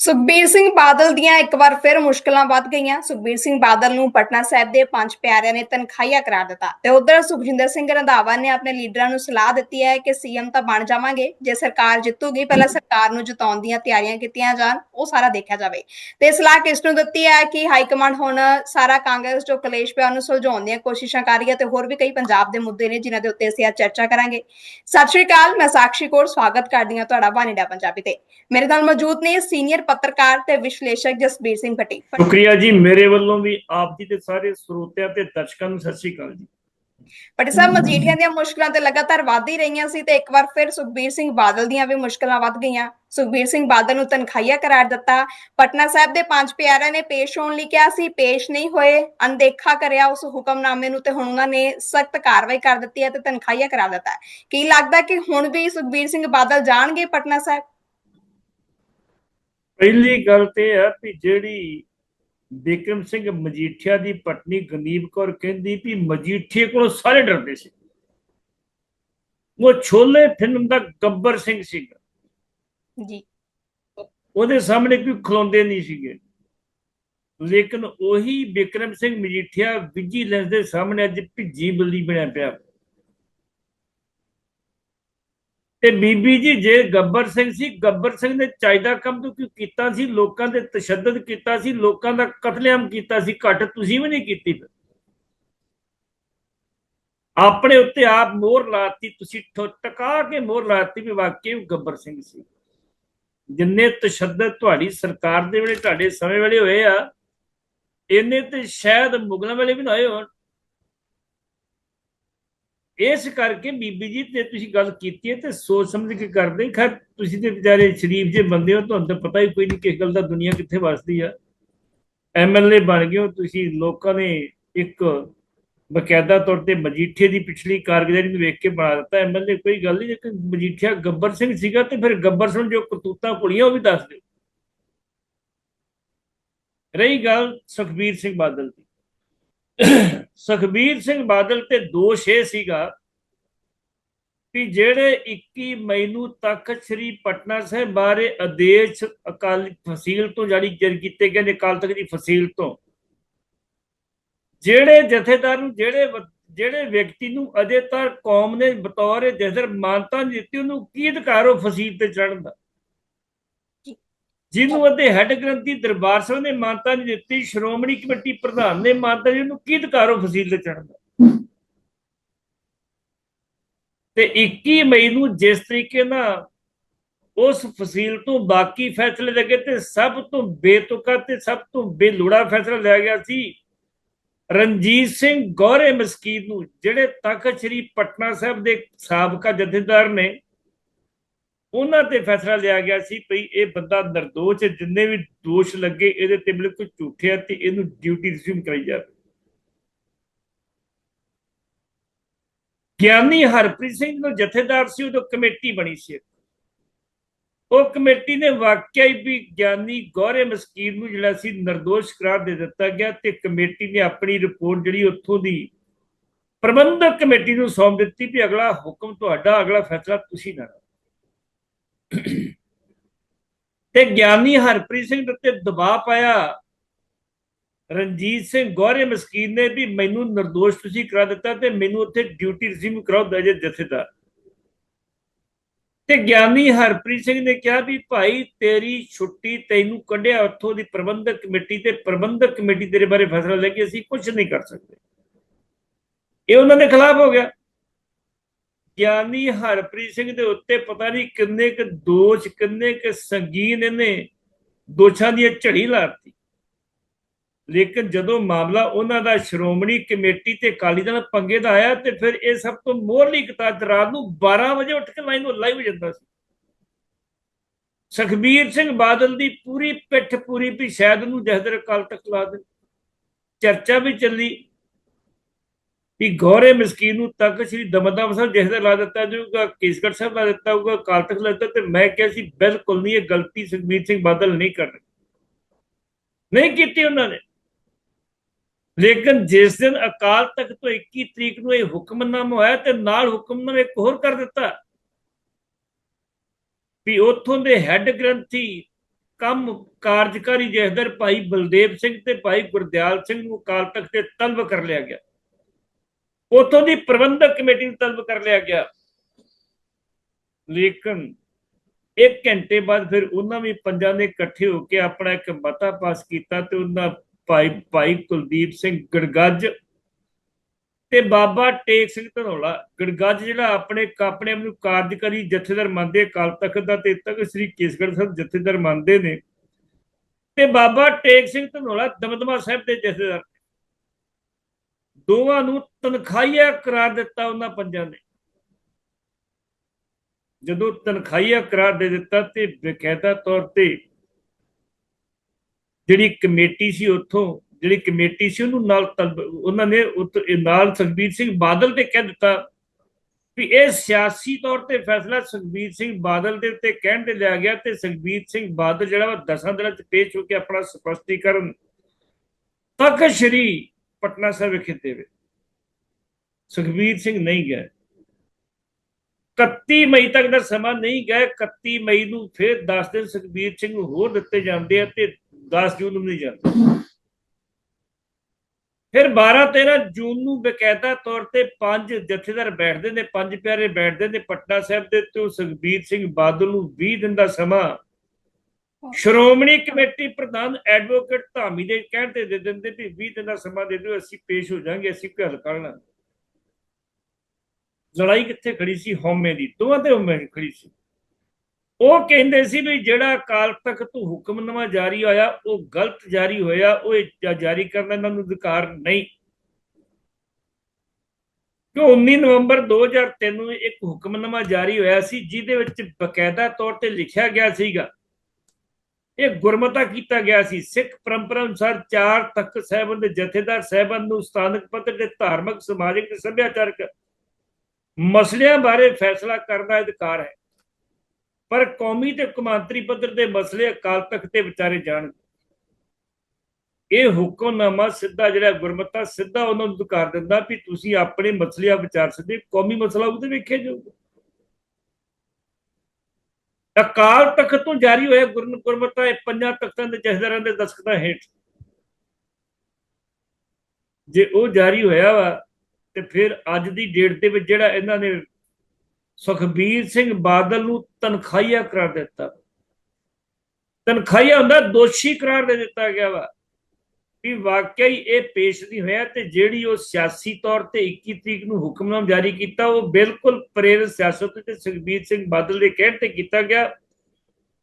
ਸੁਖਬੀਰ ਸਿੰਘ ਬਾਦਲ ਦੀਆਂ ਇੱਕ ਵਾਰ ਫਿਰ ਮੁਸ਼ਕਲਾਂ ਵੱਧ ਗਈਆਂ। ਸੁਖਬੀਰ ਸਿੰਘ ਬਾਦਲ ਨੂੰ ਪਟਨਾ ਸਾਹਿਬ ਦੇ ਪੰਜ ਪਿਆਰਿਆਂ ਨੇ ਤਨਖਾਹੀਆ ਕਰਾਰ ਦਿੱਤਾ ਤੇ ਉਧਰ ਸੁਖਜਿੰਦਰ ਸਿੰਘ ਰੰਧਾਵਾ ਨੇ ਆਪਣੇ ਲੀਡਰਾਂ ਨੂੰ ਸਲਾਹ ਦਿੱਤੀ ਹੈ ਕਿ ਸੀਐਮ ਤਾਂ ਬਣ ਜਾਵਾਂਗੇ, ਜੇ ਸਰਕਾਰ ਜਿੱਤੂਗੀ, ਪਹਿਲਾਂ ਸਰਕਾਰ ਨੂੰ ਜਿਤਾਉਣ ਦੀਆਂ ਤਿਆਰੀਆਂ ਕੀਤੀਆਂ ਜਾਣ, ਉਹ ਸਾਰਾ ਦੇਖਿਆ ਜਾਵੇ। ਤੇ ਸਲਾਹ ਕਿਸ ਨੂੰ ਦਿੱਤੀ ਹੈ ਕਿ ਹਾਈ ਕਮਾਂਡ ਹੁਣ ਸਾਰਾ ਕਾਂਗਰਸ ਜੋ ਕਲੇਸ਼ ਪਿਆ ਉਹਨੂੰ ਸੁਲਝਾਉਣ ਦੀਆਂ ਕੋਸ਼ਿਸ਼ਾਂ ਕਰ ਰਹੀ ਹੈ ਤੇ ਹੋਰ ਵੀ ਕਈ ਪੰਜਾਬ ਦੇ ਮੁੱਦੇ ਨੇ ਜਿਨ੍ਹਾਂ ਦੇ ਉੱਤੇ ਅਸੀਂ ਅੱਜ ਚਰਚਾ ਕਰਾਂਗੇ। ਸਤਿ ਸ਼੍ਰੀ ਅਕਾਲ, ਮੈਂ ਸਾਕਸ਼ੀ ਕੌਰ, ਸਵਾਗਤ ਕਰਦੀ ਹਾਂ ਤੁਹਾਡਾ ਬਾਨੀਡਾ ਪੰਜਾਬੀ ਤੇ। ਮੇਰੇ ਨਾਲ ਮੌਜੂਦ ਨੇ ਸੀਨੀਅਰ ਪੱਤਰਕਾਰ ਤੇ ਵਿਸ਼ਲੇਸ਼ਕ ਜਸਬੀਰ ਸਿੰਘ ਭੱਟੀ। ਸ਼ੁਕਰੀਆ ਜੀ ਮੇਰੇ ਵੱਲੋਂ ਵੀ ਆਪ ਜੀ ਤੇ ਸਾਰੇ ਸਰੋਤਿਆਂ ਤੇ ਦਰਸ਼ਕਾਂ ਨੂੰ ਸਤਿ ਸ੍ਰੀ ਅਕਾਲ ਜੀ। ਭੱਟੀ ਸਾਹਿਬ ਮਜੀਠੀਆਂ ਦੀਆਂ ਮੁਸ਼ਕਲਾਂ ਤੇ ਲਗਾਤਾਰ ਵਧ ਹੀ ਰਹੀਆਂ ਸੀ ਤੇ ਇੱਕ ਵਾਰ ਫਿਰ ਸੁਖਬੀਰ ਸਿੰਘ ਬਾਦਲ ਦੀਆਂ ਵੀ ਮੁਸ਼ਕਲਾਂ ਵੱਧ ਗਈਆਂ। ਸੁਖਬੀਰ ਸਿੰਘ ਬਾਦਲ ਨੂੰ ਤਨਖਾਹੀਆ ਕਰਾਰ ਦਿੱਤਾ। ਪਟਨਾ ਸਾਹਿਬ ਦੇ ਪੰਜ ਪਿਆਰਿਆਂ ਨੇ ਪੇਸ਼ ਹੋਣ ਲਈ ਕਿਹਾ ਸੀ ਪੇਸ਼ ਨਹੀਂ ਹੋਏ ਅਣਦੇਖਾ ਕਰਿਆ ਉਸ ਹੁਕਮਨਾਮੇ ਨੂੰ ਤੇ ਹੁਣ ਉਹਨਾਂ ਨੇ ਸਖਤ ਕਾਰਵਾਈ ਕਰ ਦਿੱਤੀ ਹੈ ਤੇ ਤਨਖਾਹੀਆ ਕਰਾ ਦਿੱਤਾ ਕੀ ਲੱਗਦਾ ਕਿ ਹੁਣ ਵੀ ਸੁਖਬੀਰ ਸਿੰਘ ਬਾਦਲ ਜਾਣਗੇ ਪਟਨਾ ਸਾਹਿਬ? ਪਹਿਲੀ ਗੱਲ ਤੇ ਹੈ ਕਿ ਜਿਹੜੀ ਬਿਕਰਮ ਸਿੰਘ ਮਜੀਠੀਆ ਦੀ ਪਤਨੀ ਗਨੀਬ ਕੌਰ ਕਹਿੰਦੀ ਵੀ ਮਜੀਠੀਏ ਕੋਲੋਂ ਸਾਰੇ ਡਰਦੇ ਸੀ। ਉਹ ਛੋਲੇ ਫਿਲਮ ਦਾ ਗੱਬਰ ਸਿੰਘ ਸੀਗਾ। ਜੀ। ਉਹਦੇ ਸਾਹਮਣੇ ਕੋਈ ਖਲੋਂਦੇ ਨਹੀਂ ਸੀਗੇ। ਲੇਕਿਨ ਉਹੀ ਬਿਕਰਮ ਸਿੰਘ ਮਜੀਠੀਆ ਵਿਜੀਲੈਂਸ ਦੇ ਸਾਹਮਣੇ ਅੱਜ ਭਿੱਜੀ ਬੱਲੀ ਬਣਿਆ ਪਿਆ। ਤੇ ਬੀਬੀ ਜੀ, ਜੇ ਗੱਬਰ ਸਿੰਘ ਸੀ, ਗੱਬਰ ਸਿੰਘ ਨੇ ਚਾਹੀਦਾ ਕੰਮ ਤੋਂ ਕਿਉਂ ਕੀਤਾ ਸੀ? ਲੋਕਾਂ ਦੇ ਤਸ਼ੱਦਦ ਕੀਤਾ ਸੀ, ਲੋਕਾਂ ਦਾ ਕਤਲੇਆਮ ਕੀਤਾ ਸੀ, ਘੱਟ ਤੁਸੀਂ ਵੀ ਨਹੀਂ ਕੀਤੀ ਆਪਣੇ ਉੱਤੇ ਆਪ ਮੋਹਰ ਲਾਤੀ, ਤੁਸੀਂ ਠੋ- ਟਕਾ ਕੇ ਮੋਹਰ ਲਾਤੀ ਵੀ ਵਾਕਈ ਗੱਬਰ ਸਿੰਘ ਸੀ। ਜਿੰਨੇ ਤਸ਼ੱਦਦ ਤੁਹਾਡੀ ਸਰਕਾਰ ਦੇ ਵੇਲੇ, ਤੁਹਾਡੇ ਸਮੇਂ ਵੇਲੇ ਹੋਏ ਆ ਇੰਨੇ ਤੇ ਸ਼ਾਇਦ ਮੁਗਲਾਂ ਵੇਲੇ ਵੀ ਨਾ ਹੋਏ ਹੋਣ। ਇਸ ਕਰਕੇ ਬੀਬੀ ਜੀ ਤੇ ਤੁਸੀਂ ਗੱਲ ਕੀਤੀ ਹੈ ਤੇ ਸੋਚ ਸਮਝ ਕੇ ਕਰਦੇ ਖੈਰ, ਤੁਸੀਂ ਤੇ ਵਿਚਾਰੇ ਸ਼ਰੀਫ ਜੇ ਬੰਦੇ ਹੋ, ਤੁਹਾਨੂੰ ਤਾਂ ਪਤਾ ਹੀ ਕੋਈ ਨਹੀਂ ਕਿਸ ਗੱਲ ਦਾ ਦੁਨੀਆ ਕਿੱਥੇ ਵਸਦੀ ਆ। ਐਮਐਲਏ ਬਣ ਗਏ ਹੋ, ਤੁਸੀਂ ਲੋਕਾਂ ਨੇ ਇੱਕ ਬਕਾਇਦਾ ਤੌਰ ਤੇ ਮਜੀਠੇ ਦੀ ਪਿਛਲੀ ਕਾਰਗੁਜ਼ਾਰੀ ਨੂੰ ਵੇਖ ਕੇ ਬਣਾ ਦਿੱਤਾ। ਐਮਐਲਏ ਕੋਈ ਗੱਲ ਨਹੀਂ ਲੇਕਿਨ ਮਜੀਠੀਆ ਗੱਬਰ ਸਿੰਘ ਸੀਗਾ ਤੇ ਫਿਰ ਗੱਬਰ ਸਿੰਘ ਜੋ ਕਰਤੂਤਾਂ ਕੁੜੀਆਂ ਉਹ ਵੀ ਦੱਸ ਦਿਓ। ਰਹੀ ਗੱਲ ਸੁਖਬੀਰ ਸਿੰਘ ਬਾਦਲ ਦੀ। ਸੁਖਬੀਰ ਸਿੰਘ ਬਾਦਲ ਤੇ ਦੋਸ਼ ਇਹ ਸੀਗਾ ਕਿ ਜਿਹੜੇ 21 ਮਈ ਨੂੰ ਤਖਤ ਸ੍ਰੀ ਪਟਨਾ ਸਾਹਿਬ ਬਾਰੇ ਆਦੇਸ਼ ਅਕਾਲੀ ਫਸੀਲ ਤੋਂ ਜਾਰੀ ਕੀਤੇ ਗਏ ਨੇ ਅਕਾਲ ਤਖਤ ਦੀ ਫਸੀਲ ਤੋਂ, ਜਿਹੜੇ ਜਥੇਦਾਰ ਨੂੰ, ਜਿਹੜੇ ਜਿਹੜੇ ਵਿਅਕਤੀ ਨੂੰ ਅਜੇ ਤੱਕ ਕੌਮ ਨੇ ਬਤੌਰ ਜਥੇਦਾਰ ਮਾਨਤਾ ਨਹੀਂ ਦਿੱਤੀ, ਉਹਨੂੰ ਕੀ ਅਧਿਕਾਰ ਉਹ ਫਸੀਲ ਤੇ ਚੜਨ ਦਾ? ਜਿਹਨੂੰ ਉਹਦੇ ਹੈੱਡ ਗ੍ਰੰਥੀ ਦਰਬਾਰ ਸਾਹਿਬ ਨੇ ਮਾਨਤਾ ਨਹੀਂ ਦਿੱਤੀ, ਸ਼੍ਰੋਮਣੀ ਕਮੇਟੀ ਪ੍ਰਧਾਨ ਨੇ ਮਾਨਤਾ ਜੀ ਕੀ ਅਧਿਕਾਰ ਉਹ ਫਸੀਲ ਤੇ ਚੜਨ ਦਾ? ਤੇ 21 ਮਈ ਨੂੰ ਜਿਸ ਤਰੀਕੇ ਨਾਲ ਉਸ ਫਸੀਲ ਤੋਂ ਬਾਕੀ ਫੈਸਲੇ ਲੱਗੇ ਤੇ ਸਭ ਤੋਂ ਬੇਤੁਕਾ ਤੇ ਸਭ ਤੋਂ ਬੇਲੋੜਾ ਫੈਸਲਾ ਲਿਆ ਗਿਆ ਸੀ, ਰਣਜੀਤ ਸਿੰਘ ਗੋਰੇ ਮਸਕੀਨ ਨੂੰ, ਜਿਹੜੇ ਤਖਤ ਸ੍ਰੀ ਪਟਨਾ ਸਾਹਿਬ ਦੇ ਸਾਬਕਾ ਜਥੇਦਾਰ ਨੇ ਉਹਨਾਂ ਤੇ ਫੈਸਲਾ ਲਿਆ ਗਿਆ ਸੀ ਭਈ ਇਹ ਬੰਦਾ ਨਿਰਦੋਸ਼ ਹੈ, ਜਿੰਨੇ ਵੀ ਦੋਸ਼ ਲੱਗੇ ਇਹਦੇ ਤੇ ਬਿਲਕੁਲ ਝੂਠੇ ਆ ਤੇ ਇਹਨੂੰ ਡਿਊਟੀ ਰਿਜ਼ਿਊਮ ਕਰਾਈ ਜਾਵੇ ਗਿਆਨੀ ਹਰਪ੍ਰੀਤ ਸਿੰਘ ਨੂੰ ਜਥੇਦਾਰ ਸੀ ਉਦੋਂ ਕਮੇਟੀ ਬਣੀ ਸੀ ਇੱਕ। ਉਹ ਕਮੇਟੀ ਨੇ ਵਾਕਿਆ ਹੀ ਵੀ ਗਿਆਨੀ ਗੋਰੇ ਮਸਕੀਨ ਨੂੰ ਜਿਹੜਾ ਸੀ ਨਿਰਦੋਸ਼ ਕਰਾਰ ਦੇ ਦਿੱਤਾ ਗਿਆ ਤੇ ਕਮੇਟੀ ਨੇ ਆਪਣੀ ਰਿਪੋਰਟ ਜਿਹੜੀ ਉੱਥੋਂ ਦੀ ਪ੍ਰਬੰਧਕ ਕਮੇਟੀ ਨੂੰ ਸੌਂਪ ਦਿੱਤੀ ਵੀ ਅਗਲਾ ਹੁਕਮ ਤੁਹਾਡਾ, ਅਗਲਾ ਫੈਸਲਾ ਤੁਸੀਂ ਲੈਣਾ ਤੇ ਗਿਆਨੀ ਹਰਪ੍ਰੀਤ ਸਿੰਘ ਦੇ ਉੱਤੇ ਦਬਾਅ ਪਾਇਆ। ਰਣਜੀਤ ਸਿੰਘ ਗੋਰੇ ਮਸਕੀਨ ਨੇ ਵੀ ਮੈਨੂੰ ਨਿਰਦੋਸ਼ ਤੁਸੀਂ ਕਰਾ ਦਿੱਤਾ ਤੇ ਮੈਨੂੰ ਉੱਥੇ ਡਿਊਟੀ ਰਿਜ਼ਿਊਮ ਕਰਾਓ ਦਜੇ ਜਥੇਦਾਰ। ਤੇ ਗਿਆਨੀ ਹਰਪ੍ਰੀਤ ਸਿੰਘ ਨੇ ਕਿਹਾ ਵੀ ਭਾਈ ਤੇਰੀ ਛੁੱਟੀ ਤੈਨੂੰ ਕੱਢਿਆ ਉੱਥੋਂ ਦੀ ਪ੍ਰਬੰਧਕ ਕਮੇਟੀ ਤੇ ਪ੍ਰਬੰਧਕ ਕਮੇਟੀ ਤੇਰੇ ਬਾਰੇ ਫੈਸਲਾ ਲੈ ਕੇ ਅਸੀਂ ਕੁਝ ਨਹੀਂ ਕਰ ਸਕਦੇ। ਇਹ ਉਹਨਾਂ ਦੇ ਖਿਲਾਫ ਹੋ ਗਿਆ। ਗਿਆਨੀ ਹਰਪ੍ਰੀਤ ਸਿੰਘ ਦੇ ਉੱਤੇ ਪਤਾ ਨਹੀਂ ਕਿੰਨੇ ਕੁ ਦੋਸ਼, ਕਿੰਨੇ ਕੁ ਸੰਗੀਨ ਇਹਨੇ ਦੋਸ਼ਾਂ ਦੀ ਝੜੀ ਲਾਤੀ। ਲੇਕਿਨ ਜਦੋਂ ਮਾਮਲਾ ਉਹਨਾਂ ਦਾ ਸ਼੍ਰੋਮਣੀ ਕਮੇਟੀ ਤੇ ਅਕਾਲੀ ਦਲ ਪੰਗੇ ਦਾ ਆਇਆ ਤੇ ਫਿਰ ਇਹ ਸਭ ਤੋਂ ਮੋਹਰਲੀ ਕਿਤਾਬ ਰਾਤ ਨੂੰ 12 ਵਜੇ ਉੱਠ ਕੇ ਲਾਈਨ ਲਾਈਵ ਜਾਂਦਾ ਸੀ। ਸੁਖਬੀਰ ਸਿੰਘ ਬਾਦਲ ਦੀ ਪੂਰੀ ਪਿੱਠ ਪੂਰੀ ਵੀ ਸ਼ਾਇਦ ਨੂੰ ਜਹਦਰ ਅਕਾਲ ਤੱਕ ਲਾ ਦੇ ਚਰਚਾ ਵੀ ਚੱਲੀ। ਵੀ ਗੋਰੇ ਮਸਕੀਨ ਨੂੰ ਤੱਕ ਸ੍ਰੀ ਦਮਦਮ ਸਾਹਿਬ ਜਿਹਦੇ ਲਾ ਦਿੱਤਾ ਜਾਊਗਾ ਕੇਸਗੜ੍ਹ ਸਾਹਿਬ ਲਾ ਦਿੱਤਾ ਹੋਊਗਾ, ਅਕਾਲ ਤਖਤ ਲਾ ਦਿੱਤਾ, ਤੇ ਮੈਂ ਕਿਹਾ ਸੀ, ਬਿਲਕੁਲ ਨਹੀਂ, ਇਹ ਗਲਤੀ ਸੁਖਬੀਰ ਸਿੰਘ ਬਾਦਲ ਨਹੀਂ ਕਰਨੀ ਨਹੀਂ ਕੀਤੀ ਉਹਨਾਂ ਨੇ। ਲੇਕਿਨ ਜਿਸ ਦਿਨ ਅਕਾਲ ਤਖਤ ਤੋਂ 21 ਤਰੀਕ ਨੂੰ ਇਹ ਹੁਕਮਨਾਮਾ ਹੋਇਆ ਤੇ ਨਾਲ ਹੁਕਮਨਾਮਾ ਇੱਕ ਹੋਰ ਕਰ ਦਿੱਤਾ, ਵੀ ਉੱਥੋਂ ਦੇ ਹੈੱਡ ਗ੍ਰੰਥੀ, ਕੰਮ ਕਾਰਜਕਾਰੀ ਜਥੇਦਾਰ ਭਾਈ ਬਲਦੇਵ ਸਿੰਘ ਤੇ ਭਾਈ ਗੁਰਦਿਆਲ ਸਿੰਘ ਨੂੰ ਅਕਾਲ ਤਖਤ ਤੇ ਤਲਬ ਕਰ ਲਿਆ ਗਿਆ। ਉਥੋਂ ਦੀ ਪ੍ਰਬੰਧਕ ਕਮੇਟੀ ਨੂੰ ਤਲਬ ਕਰ ਲਿਆ ਗਿਆ। ਲੇਕਿਨ ਇੱਕ ਘੰਟੇ ਬਾਅਦ ਫਿਰ ਉਹਨਾਂ ਵੀ ਪੰਜਾਂ ਨੇ ਇਕੱਠੇ ਹੋ ਕੇ ਆਪਣਾ ਇੱਕ ਮਤਾ ਪਾਸ ਕੀਤਾ ਤੇ ਉਹਨਾਂ ਭਾਈ ਭਾਈ ਕੁਲਦੀਪ ਸਿੰਘ ਗੜਗੱਜ ਤੇ ਬਾਬਾ ਟੇਕ ਸਿੰਘ ਧਨੋਲਾ। ਗੜਗੱਜ ਜਿਹੜਾ ਆਪਣੇ ਆਪਣੇ ਆਪ ਨੂੰ ਕਾਰਜਕਾਰੀ ਜਥੇਦਾਰ ਮੰਨਦੇ, ਅਕਾਲ ਤਖਤ ਦਾ ਤੇ ਤੱਕ ਸ੍ਰੀ ਕੇਸਗੜ੍ਹ ਸਾਹਿਬ ਜਥੇਦਾਰ ਮੰਨਦੇ ਨੇ। ਤੇ ਬਾਬਾ ਟੇਕ ਸਿੰਘ ਧਨੋਲਾ ਦਮਦਮਾ ਸਾਹਿਬ ਦੇ ਜਥੇਦਾਰ। ਦੋਵਾਂ ਨੂੰ ਤਨਖਾਹੀਆ ਕਰਾਰ ਦਿੱਤਾ ਉਹਨਾਂ ਪੰਜਾਂ ਨੇ। ਜਦੋਂ ਤਨਖਾਹੀਆ ਕਰਾਰ ਦੇ ਦਿੱਤਾ ਤੇ ਬਕਾਇਦਾ ਤੌਰ ਤੇ ਜਿਹੜੀ ਕਮੇਟੀ ਸੀ ਉੱਥੋਂ, ਜਿਹੜੀ ਕਮੇਟੀ ਸੀ ਉਹਨੂੰ ਨਾਲ ਉਹਨਾਂ ਨੇ ਨਾਲ ਸੁਖਬੀਰ ਸਿੰਘ ਬਾਦਲ ਤੇ ਕਹਿ ਦਿੱਤਾ ਵੀ ਇਹ ਸਿਆਸੀ ਤੌਰ ਤੇ ਫੈਸਲਾ ਸੁਖਬੀਰ ਸਿੰਘ ਬਾਦਲ ਦੇ ਉੱਤੇ ਕਹਿਣ ਤੇ ਲਿਆ ਗਿਆ ਤੇ ਸੁਖਬੀਰ ਸਿੰਘ ਬਾਦਲ ਜਿਹੜਾ ਵਾ ਦਸਾਂ ਦਿਨਾਂ ਚ ਪੇਸ਼ ਹੋ ਕੇ ਆਪਣਾ ਸਪਸ਼ਟੀਕਰਨ ਤਖਤ ਸ਼੍ਰੀ ਪਟਨਾ ਸਾਹਿਬ ਵਿਖੇ ਦੇਵੇ। ਸੁਖਬੀਰ ਸਿੰਘ ਨਹੀਂ ਗਏ। 31 ਮਈ ਤੱਕ ਦਾ ਸਮਾਂ ਨਹੀਂ ਗਏ। 31 ਮਈ ਨੂੰ ਫਿਰ 10 ਦਿਨ ਸੁਖਬੀਰ ਸਿੰਘ ਨੂੰ ਹੋਰ ਦਿੱਤੇ ਜਾਂਦੇ ਆ ਤੇ 10 ਜੂਨ ਨੂੰ ਨਹੀਂ ਜਾਂਦੇ। ਫਿਰ 12 13 ਜੂਨ ਨੂੰ ਬਕਾਇਦਾ ਤੌਰ ਤੇ ਪੰਜ ਜਥੇਦਾਰ ਬੈਠਦੇ ਨੇ, ਪੰਜ ਪਿਆਰੇ ਬੈਠਦੇ ਨੇ ਪਟਨਾ ਸਾਹਿਬ ਦੇ ਤੇ ਉਹ ਸੁਖਬੀਰ ਸਿੰਘ ਬਾਦਲ ਨੂੰ 20 ਦਿਨ ਦਾ ਸਮਾਂ ਸ਼੍ਰੋਮਣੀ ਕਮੇਟੀ ਪ੍ਰਧਾਨ ਐਡਵੋਕੇਟ ਧਾਮੀ ਦੇ ਕਹਿਣ ਤੇ ਦੇ ਦਿੰਦੇ ਵੀ 20 ਦਿਨ ਦਾ ਸਮਾਂ ਦੇ ਦਿਓ, ਅਸੀਂ ਪੇਸ਼ ਹੋ ਜਾਾਂਗੇ, ਅਸੀਂ ਕੋਈ ਹੱਲ ਕਰਨਾ ਲੜਾਈ ਕਿੱਥੇ ਖੜੀ ਸੀ? ਹਉਮੈ ਦੀ, ਦੋਵਾਂ ਤੇ ਹਉਮੈ ਖੜੀ ਸੀ। ਉਹ ਕਹਿੰਦੇ ਸੀ ਵੀ ਜਿਹੜਾ ਅਕਾਲ ਤਖਤ ਤੋਂ ਹੁਕਮਨਾਮਾ ਜਾਰੀ ਹੋਇਆ, ਉਹ ਗਲਤ ਜਾਰੀ ਹੋਇਆ, ਉਹ ਜਾਰੀ ਕਰਨ ਦਾ ਇਹਨਾਂ ਨੂੰ ਅਧਿਕਾਰ ਨਹੀਂ। ਕਿਉਂ 19 ਨਵੰਬਰ 2003 ਨੂੰ ਇੱਕ ਹੁਕਮਨਾਮਾ ਜਾਰੀ ਹੋਇਆ ਸੀ, ਜਿਹਦੇ ਵਿੱਚ ਬਕਾਇਦਾ ਤੌਰ ਤੇ ਲਿਖਿਆ ਗਿਆ ਸੀਗਾ ਇਹ ਗੁਰਮਤਾ ਕੀਤਾ ਗਿਆ ਸੀ। ਸਿੱਖ ਪਰੰਪਰਾ ਅਨੁਸਾਰ ਚਾਰ ਤਖਤ ਸਾਹਿਬਾਨ ਦੇ ਜਥੇਦਾਰ ਸਾਹਿਬਾਨ ਨੂੰ ਸਥਾਨਕ ਪੱਧਰ ਤੇ ਧਾਰਮਿਕ, ਸਮਾਜਿਕ ਤੇ ਸੱਭਿਆਚਾਰਕ ਮਸਲਿਆਂ ਬਾਰੇ ਫੈਸਲਾ ਕਰਨ ਦਾ ਅਧਿਕਾਰ ਹੈ। ਪਰ ਕੌਮੀ ਤੇ ਕੌਮਾਂਤਰੀ ਪੱਧਰ ਦੇ ਮਸਲੇ ਅਕਾਲ ਤਖਤ ਤੇ ਵਿਚਾਰੇ ਜਾਣਗੇ। ਇਹ ਹੁਕਮਨਾਮਾ ਸਿੱਧਾ ਜਿਹੜਾ ਗੁਰਮਤਾ ਸਿੱਧਾ ਉਹਨਾਂ ਨੂੰ ਅਧਿਕਾਰ ਦਿੰਦਾ ਵੀ ਤੁਸੀਂ ਆਪਣੇ ਮਸਲਿਆਂ ਵਿਚਾਰ ਸਕਦੇ, ਕੌਮੀ ਮਸਲਾ ਉਹਦੇ ਵੇਖਿਆ ਜਾਊਗਾ। ਅਕਾਲ ਤਖਤ ਤੋਂ ਜਾਰੀ ਹੋਇਆ ਗੁਰਨ ਗੁਰਮਤਾ ਇਹ ਪੰਜਾਂ ਤਖਤਾਂ ਦੇ ਜਥੇਦਾਰਾਂ ਦੇ ਦਸਖਤਾਂ ਹੇਠ। ਜੇ ਉਹ ਜਾਰੀ ਹੋਇਆ ਵਾ, ਤੇ ਫਿਰ ਅੱਜ ਦੀ ਡੇਟ ਦੇ ਵਿੱਚ ਜਿਹੜਾ ਇਹਨਾਂ ਨੇ ਸੁਖਬੀਰ ਸਿੰਘ ਬਾਦਲ ਨੂੰ ਤਨਖਾਹੀਆ ਕਰਾਰ ਦਿੱਤਾ। ਤਨਖਾਹੀਆ ਹੁੰਦਾ ਦੋਸ਼ੀ ਕਰਾਰ ਦੇ ਦਿੱਤਾ ਗਿਆ ਵਾ। ਵੀ ਵਾਕਈ ਇਹ ਪੇਸ਼ ਨਹੀਂ ਹੋਇਆ ਤੇ ਜਿਹੜੀ ਉਹ ਸਿਆਸੀ ਤੌਰ ਤੇ 21 ਤਰੀਕ ਨੂੰ ਹੁਕਮਨਾਮ ਜਾਰੀ ਕੀਤਾ, ਉਹ ਬਿਲਕੁਲ ਪ੍ਰੇਰਿਤ ਸਿਆਸਤ ਤੇ ਸੁਖਬੀਰ ਸਿੰਘ ਬਾਦਲ ਦੇ ਕਹਿਣ ਤੇ ਕੀਤਾ ਗਿਆ।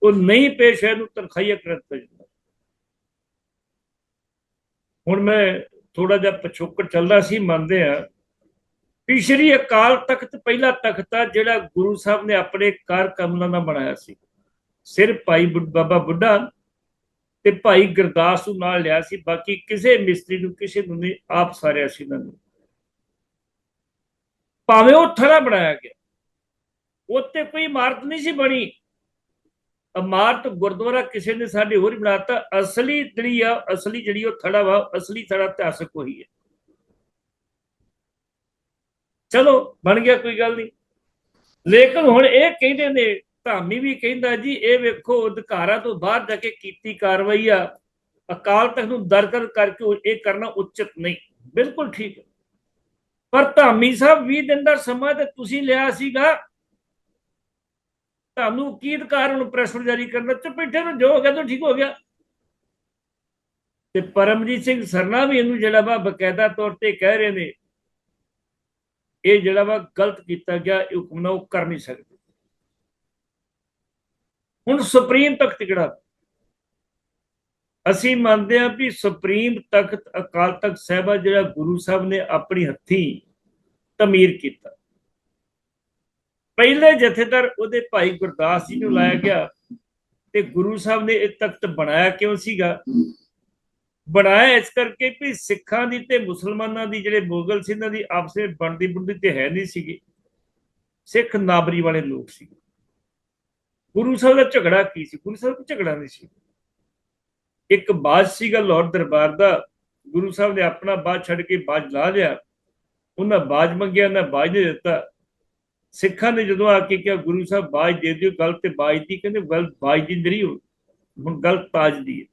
ਉਹ ਨਹੀਂ ਪੇਸ਼ ਹੋਇਆ ਨੂੰ ਤਨਖਾਹੀਆ ਕਰ ਦਿੱਤਾ ਹੁਣ ਮੈਂ ਥੋੜਾ ਜਿਹਾ ਪਿਛੋਕੜ ਚੱਲਦਾ ਸੀ, ਮੰਨਦੇ ਆ ਵੀ ਸ਼੍ਰੀ ਅਕਾਲ ਤਖਤ ਪਹਿਲਾ ਤਖਤ ਆ, ਜਿਹੜਾ ਗੁਰੂ ਸਾਹਿਬ ਨੇ ਆਪਣੇ ਕਾਰ ਕਮਲਾਂ ਦਾ ਬਣਾਇਆ ਸੀ। ਸਿਰ ਭਾਈ ਬੁੱਢ- ਬਾਬਾ ਬੁੱਢਾ ਤੇ ਭਾਈ ਗੁਰਦਾਸ ਨੂੰ ਨਾਲ ਲਿਆ ਸੀ, ਬਾਕੀ ਕਿਸੇ ਮਿਸਤਰੀ ਨੂੰ, ਕਿਸੇ ਨੂੰ ਨਹੀਂ, ਆਪ ਸਾਰਿਆ ਸੀ ਇਹਨਾਂ ਨੇ। ਭਾਵੇਂ ਉਹ ਥੜਾ ਬਣਾਇਆ ਗਿਆ। ਉੱਤੇ ਕੋਈ ਇਮਾਰਤ ਨਹੀਂ ਸੀ ਬਣੀ। ਇਮਾਰਤ ਗੁਰਦੁਆਰਾ ਕਿਸੇ ਨੇ ਸਾਡੇ ਹੋਰ ਹੀ ਬਣਾਤਾ। ਅਸਲੀ ਜਿਹੜੀ ਆ, ਅਸਲੀ ਜਿਹੜੀ ਉਹ ਥੜਾ ਵਾ, ਅਸਲੀ ਥੜਾ ਇਤਿਹਾਸਕ ਉਹੀ ਹੈ। ਚਲੋ, ਬਣ ਗਿਆ, ਕੋਈ ਗੱਲ ਨਹੀਂ। ਲੇਕਿਨ ਹੁਣ ਇਹ ਕਹਿੰਦੇ ਨੇ ਧਾਮੀ ਵੀ ਕਹਿੰਦਾ ਜੀ, ਇਹ ਵੇਖੋ ਅਧਿਕਾਰਾਂ ਤੋਂ ਬਾਹਰ ਜਾ ਕੇ ਕੀਤੀ ਕਾਰਵਾਈ ਆ। ਅਕਾਲ ਤਖਤ ਨੂੰ ਦਰਕਰ ਕਰਕੇ ਇਹ ਕਰਨਾ ਉਚਿਤ ਨਹੀਂ। ਬਿਲਕੁਲ ਠੀਕ। ਹੈ ਪਰ ਧਾਮੀ ਸਾਹਿਬ 20 ਦਿਨ ਦਾ ਸਮਾਂ ਤੇ ਤੁਸੀਂ ਲਿਆ ਸੀਗਾ। ਤੁਹਾਨੂੰ ਕੀ ਅਧਿਕਾਰ ਹੁਣ ਪ੍ਰੈਸ ਜਾਰੀ ਕਰਨਾ ਤੇ ਨੂੰ ਜੋ ਹੋ ਗਿਆ ਤਾਂ ਠੀਕ ਹੋ ਗਿਆ। ਤੇ ਪਰਮਜੀਤ ਸਿੰਘ ਸਰਨਾ ਵੀ ਇਹਨੂੰ ਜਿਹੜਾ ਵਾ ਬਕਾਇਦਾ ਤੌਰ ਤੇ ਕਹਿ ਰਹੇ ਨੇ, ਇਹ ਜਿਹੜਾ ਵਾ ਗਲਤ ਕੀਤਾ ਗਿਆ, ਇਹ ਹੁਕਮ ਉਹ ਕਰ ਨਹੀਂ ਸਕਦੇ। ਹੁਣ ਸੁਪਰੀਮ ਤਖਤ ਜਿਹੜਾ ਅਸੀਂ ਮੰਨਦੇ ਹਾਂ ਵੀ ਸੁਪਰੀਮ ਤਖਤ ਅਕਾਲ ਤਖਤ ਸਾਹਿਬਾ ਜਿਹੜਾ ਗੁਰੂ ਸਾਹਿਬ ਨੇ ਆਪਣੀ ਹੱਥੀਂ ਤਮੀਰ ਕੀਤਾ। ਪਹਿਲੇ ਜਥੇਦਾਰ ਉਹਦੇ ਭਾਈ ਗੁਰਦਾਸ ਜੀ ਨੂੰ ਲਾਇਆ ਗਿਆ ਤੇ ਗੁਰੂ ਸਾਹਿਬ ਨੇ ਇਹ ਤਖਤ ਬਣਾਇਆ ਕਿਉਂ ਸੀਗਾ? ਬਣਾਇਆ ਇਸ ਕਰਕੇ ਵੀ ਸਿੱਖਾਂ ਦੀ ਤੇ ਮੁਸਲਮਾਨਾਂ ਦੀ ਜਿਹੜੇ ਮੁਗਲ ਸੀ, ਇਹਨਾਂ ਦੀ ਆਪਸ ਵਿੱਚ ਬਣਦੀ ਬੁਣਦੀ ਤੇ ਹੈ ਨਹੀਂ ਸੀਗੀ। ਸਿੱਖ ਨਾਬਰੀ ਵਾਲੇ ਲੋਕ ਸੀ ਗੁਰੂ ਸਾਹਿਬ ਦਾ ਝਗੜਾ ਕੀ ਸੀ? ਗੁਰੂ ਸਾਹਿਬ ਦਾ ਝਗੜਾ ਨਹੀਂ ਸੀ। ਇੱਕ ਬਾਜ ਸੀਗਾ ਲਾਹੌਰ ਦਰਬਾਰ ਦਾ। ਗੁਰੂ ਸਾਹਿਬ ਨੇ ਆਪਣਾ ਬਾਜ ਛੱਡ ਕੇ ਬਾਜ ਲਾ ਲਿਆ। ਉਹਨਾਂ ਬਾਜ ਮੰਗਿਆ ਨਾ ਬਾਜ ਨਹੀਂ ਦਿੱਤਾ। ਸਿੱਖਾਂ ਨੇ ਜਦੋਂ ਆ ਕੇ ਕਿਹਾ, ਗੁਰੂ ਸਾਹਿਬ, ਬਾਜ ਦੇ ਦਿਓ, ਗੱਲ ਤੇ ਬਾਜ ਦੀ। ਕਹਿੰਦੇ, ਗੱਲ ਬਾਜ ਦੀ ਨਹੀਂ ਹੋ ਹੁਣ ਗੱਲ ਤਾਜ ਦੀ ਹੈ।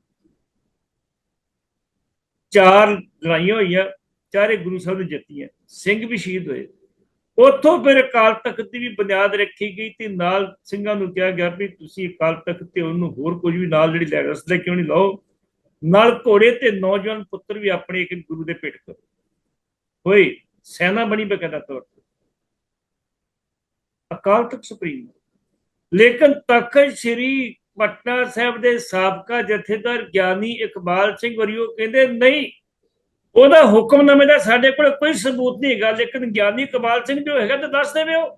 ਚਾਰ ਲੜਾਈਆਂ ਹੋਈਆਂ, ਚਾਰੇ ਗੁਰੂ ਸਾਹਿਬ ਨੇ ਜਿੱਤੀਆਂ। ਸਿੰਘ ਵੀ ਸ਼ਹੀਦ ਹੋਏ। ਉੱਥੋਂ ਫਿਰ ਅਕਾਲ ਤਖਤ ਦੀ ਵੀ ਬੁਨਿਆਦ ਰੱਖੀ ਗਈ ਤੇ ਨਾਲ ਸਿੰਘਾਂ ਨੂੰ ਕਿਹਾ ਗਿਆ ਵੀ ਤੁਸੀਂ ਅਕਾਲ ਤਖਤ ਤੇ ਉਹਨੂੰ ਹੋਰ ਕੁਝ ਵੀ ਨਾਲ ਜਿਹੜੀ ਲੈ ਰਸਤੇ ਕਿਉਂ ਨਹੀਂ ਲਾਓ? ਨਾਲ ਘੋੜੇ ਤੇ ਨੌਜਵਾਨ ਪੁੱਤਰ ਵੀ ਆਪਣੇ ਇੱਕ ਗੁਰੂ ਦੇ ਪੇਟ ਕਰੋ ਹੋਏ, ਸੈਨਾ ਬਣੀ ਬਕਾਇਦਾ ਤੌਰ ਤੇ। ਅਕਾਲ ਤਖਤ ਸੁਪਰੀਮ ਲੇਕਿਨ ਤਖਤ ਸ੍ਰੀ ਪਟਨਾ ਸਾਹਿਬ ਦੇ ਸਾਬਕਾ ਜਥੇਦਾਰ ਗਿਆਨੀ ਇਕਬਾਲ ਸਿੰਘ ਵਰਿਓ ਕਹਿੰਦੇ, ਨਹੀਂ ਉਹਦਾ ਹੁਕਮਨਾਮੇ ਦਾ ਸਾਡੇ ਕੋਲ ਕੋਈ ਸਬੂਤ ਨਹੀਂ ਹੈਗਾ, ਲੇਕਿਨ ਗਿਆਨੀ ਕਮਾਲ ਸਿੰਘ ਜੋ ਹੈਗਾ ਤਾਂ ਦੱਸ ਦੇਵੇ ਉਹ।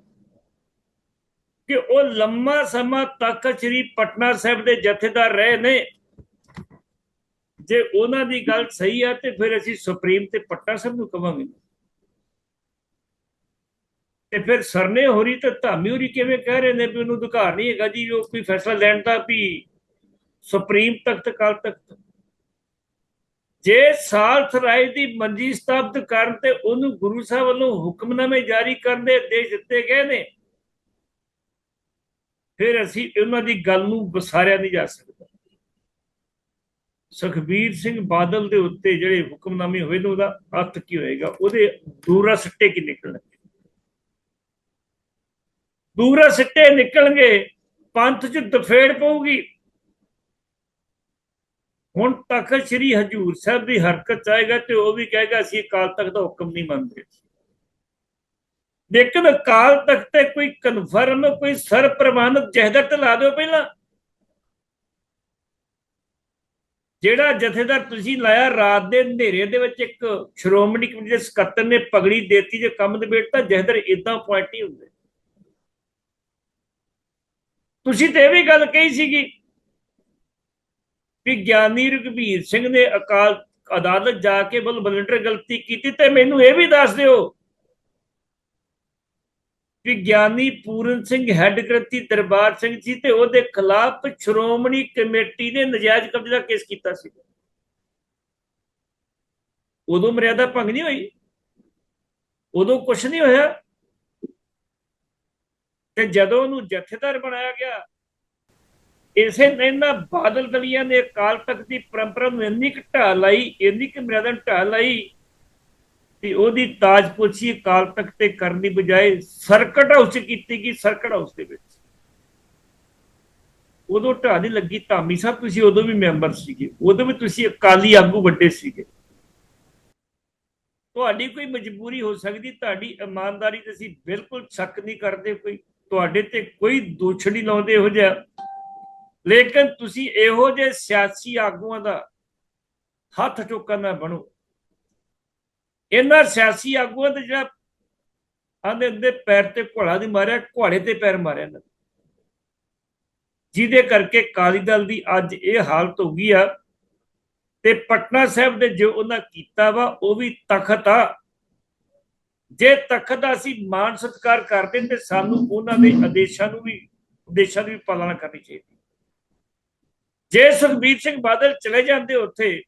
ਕਿ ਉਹ ਲੰਮਾ ਸਮਾਂ ਤੱਕ ਸ੍ਰੀ ਪਟਨਾ ਸਾਹਿਬ ਦੇ ਜਥੇਦਾਰ ਰਹੇ ਨੇ। ਜੇ ਉਹਨਾਂ ਦੀ ਗੱਲ ਸਹੀ ਆ ਤੇ ਫਿਰ ਅਸੀਂ ਸੁਪਰੀਮ ਤੇ ਪਟਨਾ ਸਾਹਿਬ ਨੂੰ ਕਵਾਂਗੇ। ਤੇ ਫਿਰ ਸਰਨੇ ਹੋਰੀ ਤੇ ਧਾਮੀ ਹੋਰੀ ਕਿਵੇਂ ਕਹਿ ਰਹੇ ਨੇ ਵੀ ਉਹਨੂੰ ਅਧਿਕਾਰ ਨਹੀਂ ਹੈਗਾ ਜੀ, ਉਹ ਕੋਈ ਫੈਸਲਾ ਲੈਣ ਦਾ ਵੀ ਸੁਪਰੀਮ ਤਖਤ ਕਾਲ ਤਖਤ ਜੇ ਸਾਲਥ ਰਾਏ ਦੀ ਮੰਜੀ ਸਥਾਪਿਤ ਕਰਨ ਤੇ ਉਹਨੂੰ ਗੁਰੂ ਸਾਹਿਬ ਵੱਲੋਂ ਹੁਕਮਨਾਮੇ ਜਾਰੀ ਕਰਨ ਦੇ ਆਦੇਸ਼ ਦਿੱਤੇ ਗਏ ਨੇ, ਫਿਰ ਅਸੀਂ ਉਹਨਾਂ ਦੀ ਗੱਲ ਨੂੰ ਵਿਸਾਰਿਆ ਨਹੀਂ ਜਾ ਸਕਦਾ। ਸੁਖਬੀਰ ਸਿੰਘ ਬਾਦਲ ਦੇ ਉੱਤੇ ਜਿਹੜੇ ਹੁਕਮਨਾਮੇ ਹੋਏ ਨੇ, ਉਹਦਾ ਅਰਥ ਕੀ ਹੋਏਗਾ? ਉਹਦੇ ਦੂਰਾ ਸਿੱਟੇ ਕੀ ਨਿਕਲਣਗੇ? ਦੂਰਾ ਸਿੱਟੇ ਨਿਕਲਣਗੇ, ਪੰਥ 'ਚ ਦਫੇੜ ਪਊਗੀ ਹੁਣ ਤਖਤ ਸ੍ਰੀ ਹਜੂਰ ਸਾਹਿਬ ਦੀ ਹਰਕਤ ਚਾਹੇਗਾ ਤੇ ਉਹ ਵੀ ਕਹੇਗਾ, ਅਸੀਂ ਅਕਾਲ ਤਖਤ ਦਾ ਹੁਕਮ ਨਹੀਂ ਮੰਨਦੇ। ਲੇਕਿਨ ਅਕਾਲ ਤਖਤ ਤੇ ਕੋਈ ਕਨਫਰਮ ਕੋਈ ਸਰ ਪ੍ਰਮਾਣਿਤ ਲਾ ਦਿਓ ਪਹਿਲਾਂ। ਜਿਹੜਾ ਜਥੇਦਾਰ ਤੁਸੀਂ ਲਾਇਆ, ਰਾਤ ਦੇ ਹਨੇਰੇ ਦੇ ਵਿੱਚ ਇੱਕ ਸ਼੍ਰੋਮਣੀ ਕਮੇਟੀ ਦੇ ਸਕੱਤਰ ਨੇ ਪਗੜੀ ਦੇਤੀ ਜੇ ਕੰਮ ਦੇ ਬੇਟਾ ਜਹਦਰ ਇਦਾਂ ਪੁਆਇੰਟ ਨਹੀਂ ਹੁੰਦੇ। ਤੁਸੀਂ ਤੇ ਇਹ ਵੀ ਗੱਲ ਕਹੀ ਸੀਗੀ ਕਿ ਗਿਆਨੀ ਰਘਬੀਰ ਸਿੰਘ ਨੇ ਅਕਾਲ ਅਦਾਲਤ ਜਾ ਕੇ ਬਲ ਵਲੰਟਰ ਗਲਤੀ ਕੀਤੀ ਤੇ ਮੈਨੂੰ ਇਹ ਵੀ ਦੱਸ ਦਿਓ। ਕਿ ਗਿਆਨੀ ਪੂਰਨ ਸਿੰਘ ਹੈੱਡ ਕ੍ਰਿਤੀ ਦਰਬਾਰ ਸਿੰਘ ਜੀ ਤੇ ਉਹਦੇ ਖਿਲਾਫ ਸ਼੍ਰੋਮਣੀ ਕਮੇਟੀ ਨੇ ਨਜਾਇਜ਼ ਕਬਜ਼ੇ ਦਾ ਕੇਸ ਕੀਤਾ ਸੀ। ਉਦੋਂ ਮਰਿਆਦਾ ਭੰਗ ਨਹੀਂ ਹੋਈ? ਉਦੋਂ ਕੁਝ ਨਹੀਂ ਹੋਇਆ? ਤੇ ਜਦੋਂ ਉਹਨੂੰ ਜਥੇਦਾਰ ਬਣਾਇਆ ਗਿਆ ਇਸੇ ਨੇ ਨਾ ਬਾਦਲ ਦਲੀਆਂ ਨੇ ਅਕਾਲ ਤਖਤ ਦੀ ਪਰੰਪਰਾ ਨੂੰ ਇੰਨੀ ਕੁ ਢਾਹ ਲਾਈ, ਇੰਨੀ ਕੁ ਮਰਿਆਦਾ ਨੂੰ ਢਾਹ ਲਾਈ ਤੇ ਉਹਦੀ ਤਾਜਪੋਸ਼ੀ ਅਕਾਲ ਤਖਤ ਤੇ ਕਰਨ ਦੀ ਬਜਾਏ ਸਰਕਟ ਹਾਊਸ 'ਚ ਕੀਤੀ ਗਈ, ਸਰਕਟ ਹਾਊਸ ਦੇ ਵਿੱਚ। ਉਦੋਂ ਢਾਹ ਨਹੀਂ ਲੱਗੀ, ਧਾਮੀ ਸਾਹਿਬ ਤੁਸੀਂ ਉਦੋਂ ਵੀ ਮੈਂਬਰ ਸੀਗੇ, ਉਦੋਂ ਵੀ ਤੁਸੀਂ ਅਕਾਲੀ ਆਗੂ ਵੱਡੇ ਸੀਗੇ। ਤੁਹਾਡੀ ਕੋਈ ਮਜਬੂਰੀ ਹੋ ਸਕਦੀ, ਤੁਹਾਡੀ ਇਮਾਨਦਾਰੀ ਤੇ ਅਸੀਂ ਬਿਲਕੁਲ ਸ਼ੱਕ ਨਹੀਂ ਕਰਦੇ ਕੋਈ, ਤੁਹਾਡੇ ਤੇ ਕੋਈ ਦੋਸ਼ ਨਹੀਂ ਲਾਉਂਦੇ ਇਹੋ ਜਿਹਾ ਲੇਕਿਨ ਤੁਸੀਂ ਇਹੋ ਜਿਹੇ ਸਿਆਸੀ ਆਗੂਆਂ ਦਾ ਹੱਥ ਚੁੱਕਣ ਨਾ ਬਣੋ। ਇਹਨਾਂ ਸਿਆਸੀ ਆਗੂਆਂ ਤੇ ਜਿਹੜਾ ਆਂਦੇ ਹੁੰਦੇ ਪੈਰ ਤੇ ਘੋੜਾ ਦੀ ਮਾਰਿਆ, ਘੋੜੇ ਤੇ ਪੈਰ ਮਾਰਿਆ ਨਾ। ਜਿਹਦੇ ਕਰਕੇ ਕਾਲੀ ਦਲ ਦੀ ਅੱਜ ਇਹ ਹਾਲਤ ਹੋ ਗਈ ਆ ਤੇ ਪਟਨਾ ਸਾਹਿਬ ਦੇ ਜੋ ਉਹਨਾਂ ਕੀਤਾ ਵਾ, ਉਹ ਵੀ ਤਖਤ ਆ। ਜੇ ਤਖਤ ਦਾ ਅਸੀਂ ਮਾਨ ਸਤਿਕਾਰ ਕਰਦੇ ਤੇ ਸਾਨੂੰ ਉਹਨਾਂ ਦੇ ਆਦੇਸ਼ਾਂ ਨੂੰ ਵੀ, ਉਦੇਸ਼ਾਂ ਦੀ ਵੀ ਪਾਲਣਾ ਕਰਨੀ ਚਾਹੀਦੀ। ਜੇ ਸੁਖਬੀਰ ਸਿੰਘ ਬਾਦਲ ਚਲੇ ਜਾਂਦੇ ਉੱਥੇ,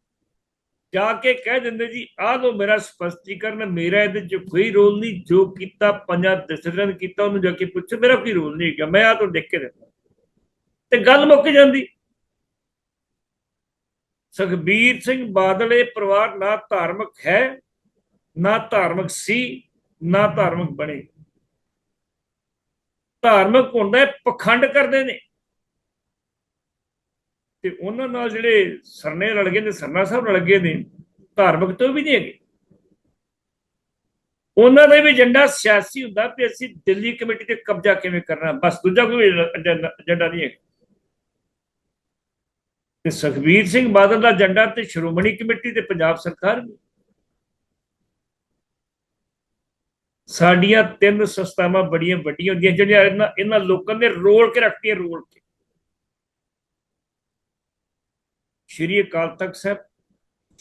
ਜਾ ਕੇ ਕਹਿ ਦਿੰਦੇ ਜੀ, ਆਹ ਲੋ ਮੇਰਾ ਸਪਸ਼ਟੀਕਰਨ, ਮੇਰਾ ਇਹਦੇ ਚ ਕੋਈ ਰੋਲ ਨਹੀਂ, ਜੋ ਕੀਤਾ ਪੰਜਾਂ ਦਸਰਾਂ ਕੀਤਾ, ਉਹਨੂੰ ਜਾ ਕੇ ਪੁੱਛੋ, ਮੇਰਾ ਕੋਈ ਰੋਲ ਨਹੀਂ ਹੈਗਾ, ਮੈਂ ਆ ਤੋਂ ਦੇਖ ਕੇ ਦਿੰਦਾ ਤੇ ਗੱਲ ਮੁੱਕ ਜਾਂਦੀ। ਸੁਖਬੀਰ ਸਿੰਘ ਬਾਦਲ, ਇਹ ਪਰਿਵਾਰ ਨਾ ਧਾਰਮਿਕ ਹੈ, ਨਾ ਧਾਰਮਿਕ ਸੀ, ਨਾ ਧਾਰਮਿਕ ਬਣੇ। ਧਾਰਮਿਕ ਹੁੰਦਾ ਪਖੰਡ ਕਰਦੇ ਨੇ। ਤੇ ਉਹਨਾਂ ਨਾਲ ਜਿਹੜੇ ਸਰਨੇ ਰਲ ਗਏ ਨੇ, ਸਰਨਾ ਸਾਹਿਬ ਰਲ ਗਏ ਨੇ, ਧਾਰਮਿਕ ਤੋਂ ਵੀ ਨਹੀਂ ਹੈਗੇ। ਉਹਨਾਂ ਦਾ ਵੀ ਏਜੰਡਾ ਸਿਆਸੀ ਹੁੰਦਾ ਵੀ ਅਸੀਂ ਦਿੱਲੀ ਕਮੇਟੀ ਤੇ ਕਬਜ਼ਾ ਕਿਵੇਂ ਕਰਨਾ, ਬਸ ਦੂਜਾ ਕੋਈ ਏਜੰਡਾ ਨਹੀਂ ਹੈ ਤੇ ਸੁਖਬੀਰ ਸਿੰਘ ਬਾਦਲ ਦਾ ਏਜੰਡਾ ਤੇ ਸ਼੍ਰੋਮਣੀ ਕਮੇਟੀ ਤੇ ਪੰਜਾਬ ਸਰਕਾਰ ਵੀ। ਸਾਡੀਆਂ ਤਿੰਨ ਸੰਸਥਾਵਾਂ ਬੜੀਆਂ ਵੱਡੀਆਂ ਹੁੰਦੀਆਂ, ਜਿਹੜੀਆਂ ਇਹਨਾਂ ਇਹਨਾਂ ਲੋਕਾਂ ਨੇ ਰੋਲ ਕੇ ਰੱਖਤੀਆਂ ਰੋਲ ਕੇ। ਸ਼੍ਰੀ ਅਕਾਲ ਤਖਤ ਸਾਹਿਬ,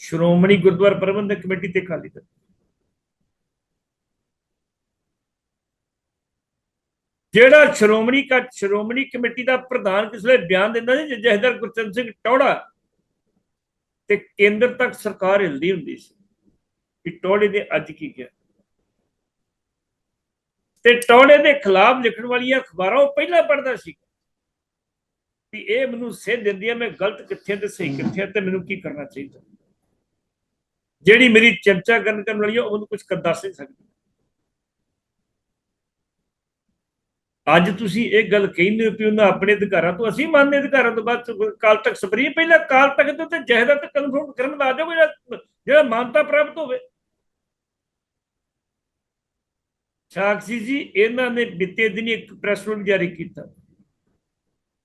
ਸ਼੍ਰੋਮਣੀ ਗੁਰਦੁਆਰਾ ਪ੍ਰਬੰਧਕ ਕਮੇਟੀ ਤੇ ਖਾਲੀ ਦਲ। ਜਿਹੜਾ ਸ਼੍ਰੋਮਣੀ ਕਾ, ਸ਼੍ਰੋਮਣੀ ਕਮੇਟੀ ਦਾ ਪ੍ਰਧਾਨ ਕਿਸ ਕਿਸਲੇ ਬਿਆਨ ਦਿੰਦਾ ਸੀ ਜਹਦਰ ਗੁਰਚਰਨ ਸਿੰਘ ਟੌੜਾ ਤੇ ਕੇਂਦਰ ਤੱਕ ਸਰਕਾਰ ਹਿਲਦੀ ਹੁੰਦੀ ਸੀ ਕਿ ਟੌੜੇ ਦੇ ਅੱਜ ਕੀ ਗਿਆ। ਤੇ ਟੌੜੇ ਦੇ ਖਿਲਾਫ ਲਿਖਣ ਵਾਲੀਆਂ ਅਖਬਾਰਾਂ ਉਹ ਪਹਿਲਾਂ ਪੜ੍ਹਦਾ ਸੀ। ਵੀ ਇਹ ਮੈਨੂੰ ਸੇਧ ਦਿੰਦੀ ਹੈ ਮੈਂ ਗਲਤ ਕਿੱਥੇ ਤੇ ਸਹੀ ਕਿੱਥੇ ਤੇ ਮੈਨੂੰ ਕੀ ਕਰਨਾ ਚਾਹੀਦਾ? ਜਿਹੜੀ ਮੇਰੀ ਚਰਚਾ ਕਰਨ ਕਰਨ ਵਾਲੀ ਹੈ ਉਹਨੂੰ ਕੁਝ ਕਰ ਦੱਸ ਨਹੀਂ ਸਕਦੀ। ਅੱਜ ਤੁਸੀਂ ਇਹ ਗੱਲ ਕਹਿੰਦੇ ਹੋ ਕਿ ਉਹਨਾਂ ਆਪਣੇ ਅਧਿਕਾਰਾਂ ਤੋਂ, ਅਸੀਂ ਮੰਨਦੇ ਅਧਿਕਾਰਾਂ ਤੋਂ ਬਾਅਦ ਕਾਲ ਤੱਕ ਸਪਰੀ ਪਹਿਲਾਂ ਕਾਲ ਤੱਕ ਤੇ ਉੱਤੇ ਜਹਦਾਤ ਕਨਫਰਮ ਕਰਨ ਲਾ ਦਿਓ, ਜਿਹੜਾ ਮਾਨਤਾ ਪ੍ਰਾਪਤ ਹੋਵੇ। ਸਾਕਸ਼ੀ ਜੀ, ਇਹਨਾਂ ਨੇ ਬੀਤੇ ਦਿਨ ਇੱਕ ਪ੍ਰੈਸ ਨੋਟ ਜਾਰੀ ਕੀਤਾ।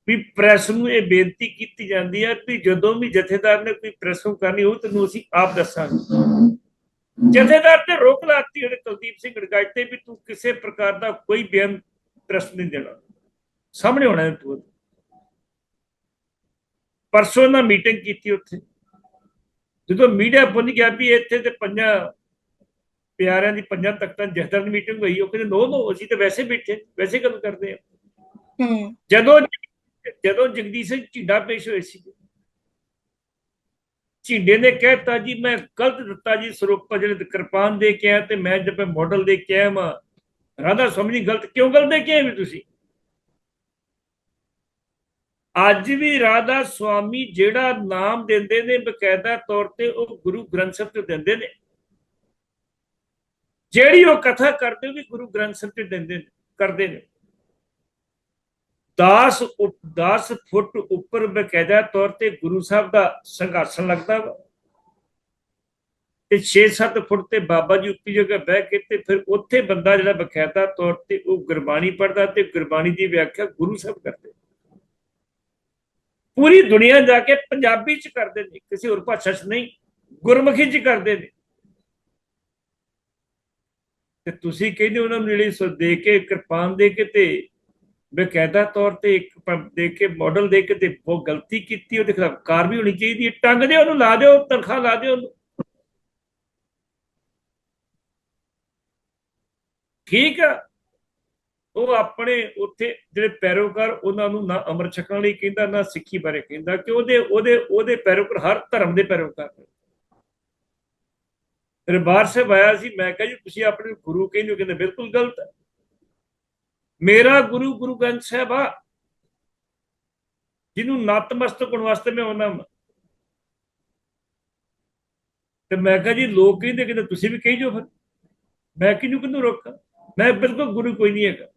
ਵੀ ਪ੍ਰੈਸ ਨੂੰ ਇਹ ਬੇਨਤੀ ਕੀਤੀ ਜਾਂਦੀ ਹੈ ਕਿ ਜਦੋਂ ਵੀ ਜਥੇਦਾਰ ਨੇ ਕੋਈ ਪ੍ਰੈਸ ਨੂੰ ਕਰਨੀ ਹੋ ਤੈਨੂੰ ਅਸੀਂ ਆਪ ਦੱਸਾਂਗੇ। ਜਥੇਦਾਰ ਤੇ ਰੋਕ ਲਾਤੀ ਉਹਨੇ ਕੁਲਦੀਪ ਸਿੰਘ ਗੜਗਾਜ ਤੇ ਵੀ ਤੂੰ ਕਿਸੇ ਪ੍ਰਕਾਰ ਦਾ ਕੋਈ ਬਿਆਨ ਪ੍ਰੈਸ ਨਹੀਂ ਦੇਣਾ। ਸਾਹਮਣੇ ਹੋਣਾ ਹੈ ਤੂੰ। ਪਰਸੋਂ ਨਾਲ ਮੀਟਿੰਗ ਕੀਤੀ ਉੱਥੇ। ਜਦੋਂ ਮੀਡੀਆ ਪਹੁੰਚ ਗਿਆ ਵੀ ਇੱਥੇ ਤੇ ਪੰਜਾਂ ਪਿਆਰਿਆਂ ਦੀ ਪੰਜਾਂ ਤਖਤਾਂ ਜਥੇਦਾਰ ਦੀ ਮੀਟਿੰਗ ਹੋਈ ਉਹ ਕਹਿੰਦੇ ਨੋ ਨੋ ਅਸੀਂ ਤਾਂ ਵੈਸੇ ਬੈਠੇ ਵੈਸੇ ਗੱਲ ਕਰਦੇ ਆ। ਹੂੰ। ਜਦੋਂ ਜਦੋਂ ਜਗਦੀਸ਼ ਸਿੰਘ ਝਿੰਡਾ ਪੇਸ਼ ਹੋਏ ਸੀ, ਝਿੰਡੇ ਨੇ ਕਹਿਤਾ ਜੀ, ਮੈਂ ਗਲਤ ਦਿੱਤਾ ਜੀ, ਸਰੂਪ ਜਿਹੜੇ ਕਿਰਪਾਨ ਦੇ ਕੇ ਆਇਆ ਤੇ ਮੈਂ ਜਦ ਮੈਂ ਮਾਡਲ ਦੇ ਕੇ ਆਇਆ ਰਾਧਾ ਸਵਾਮੀ ਜੀ ਗਲਤ ਕਿਉਂ ਗਲਤ ਦੇ ਕੇ ਆਏ ਵੀ ਤੁਸੀਂ? ਅੱਜ ਵੀ ਰਾਧਾ ਸਵਾਮੀ ਜਿਹੜਾ ਨਾਮ ਦਿੰਦੇ ਨੇ ਬਕਾਇਦਾ ਤੌਰ ਤੇ ਉਹ ਗੁਰੂ ਗ੍ਰੰਥ ਸਾਹਿਬ ਤੇ ਦਿੰਦੇ ਨੇ। ਜਿਹੜੀ ਉਹ ਕਥਾ ਕਰਦੇ ਉਹ ਵੀ ਗੁਰੂ ਗ੍ਰੰਥ ਸਾਹਿਬ ਤੇ ਦਿੰਦੇ ਨੇ, ਕਰਦੇ ਨੇ। 10 10 ਫੁੱਟ ਉੱਪਰ ਬਕਾਇਦਾ ਤੌਰ ਤੇ ਗੁਰੂ ਸਾਹਿਬ ਦਾ ਸੰਘਾਸਣ ਲੱਗਦਾ ਵਾ। ਤੇ 6-7 ਫੁੱਟ ਤੇ ਬਾਬਾ ਜੀ ਉੱਪਰ ਜਗ੍ਹਾ ਬਹਿ ਕੇ ਤੇ ਫਿਰ ਉੱਥੇ ਬੰਦਾ ਜਿਹੜਾ ਬਕਾਇਦਾ ਤੌਰ ਤੇ ਉਹ ਗੁਰਬਾਣੀ ਪੜਦਾ ਤੇ ਗੁਰਬਾਣੀ ਦੀ ਵਿਆਖਿਆ ਗੁਰੂ ਸਾਹਿਬ ਕਰਦੇ। ਪੂਰੀ ਦੁਨੀਆ ਜਾ ਕੇ ਪੰਜਾਬੀ ਚ ਕਰਦੇ ਨੇ, ਕਿਸੇ ਹੋਰ ਭਾਸ਼ਾ ਚ ਨਹੀਂ, ਗੁਰਮੁਖੀ ਚ ਕਰਦੇ ਨੇ। ਤੇ ਤੁਸੀਂ ਕਹਿੰਦੇ ਉਹਨਾਂ ਨੂੰ ਜਿਹੜੀ ਸੋ ਦੇ ਕੇ ਕਿਰਪਾਨ ਦੇ ਕੇ ਤੇ ਬਕਾਇਦਾ ਤੌਰ ਤੇ ਇੱਕ ਪ- ਦੇ ਕੇ ਮਾਡਲ ਦੇ ਕੇ ਤੇ ਉਹ ਗਲਤੀ ਕੀਤੀ ਉਹਦੇ ਖਿਲਾਫ। ਕਾਰਵਾਈ ਹੋਣੀ ਚਾਹੀਦੀ ਹੈ। ਟੰਗ ਦਿਓ ਉਹਨੂੰ, ਲਾ ਦਿਓ, ਤਨਖਾਹ ਲਾ ਦਿਓ ਉਹਨੂੰ। ਠੀਕ ਆ। ਉਹ ਆਪਣੇ ਉੱਥੇ ਜਿਹੜੇ ਪੈਰੋਕਾਰ, ਉਹਨਾਂ ਨੂੰ ਨਾ ਅਮਰ ਛਕਣ ਲਈ ਕਹਿੰਦਾ, ਨਾ ਸਿੱਖੀ ਬਾਰੇ ਕਹਿੰਦਾ, ਕਿ ਉਹਦੇ ਉਹਦੇ ਉਹਦੇ ਪੈਰੋਕਾਰ, ਹਰ ਧਰਮ ਦੇ ਪੈਰੋਕਾਰ ਦਰਬਾਰ ਸਾਹਿਬ ਆਇਆ ਸੀ, ਮੈਂ ਕਿਹਾ ਜੀ, ਤੁਸੀਂ ਆਪਣੇ ਗੁਰੂ ਕਹਿੰਦੇ ਹੋ, ਕਹਿੰਦੇ ਬਿਲਕੁਲ ਗਲਤ ਹੈ। ਮੇਰਾ ਗੁਰੂ ਗੁਰੂ ਗ੍ਰੰਥ ਸਾਹਿਬ ਆ, ਜਿਹਨੂੰ ਨਤਮਸਤਕ ਹੋਣ ਵਾਸਤੇ ਮੈਂ ਉਹਨਾਂ ਤੇ ਮੈਂ ਕਿਹਾ ਜੀ, ਲੋਕ ਕਹਿੰਦੇ ਕਿ ਤੁਸੀਂ ਵੀ ਕਹੀ ਜੋ ਫਿਰ। ਮੈਂ ਕਿਹਨੂੰ ਕਿਹਨੂੰ ਰੋਕਾਂ? ਮੈਂ ਬਿਲਕੁਲ ਗੁਰੂ ਕੋਈ ਨਹੀਂ ਹੈਗਾ।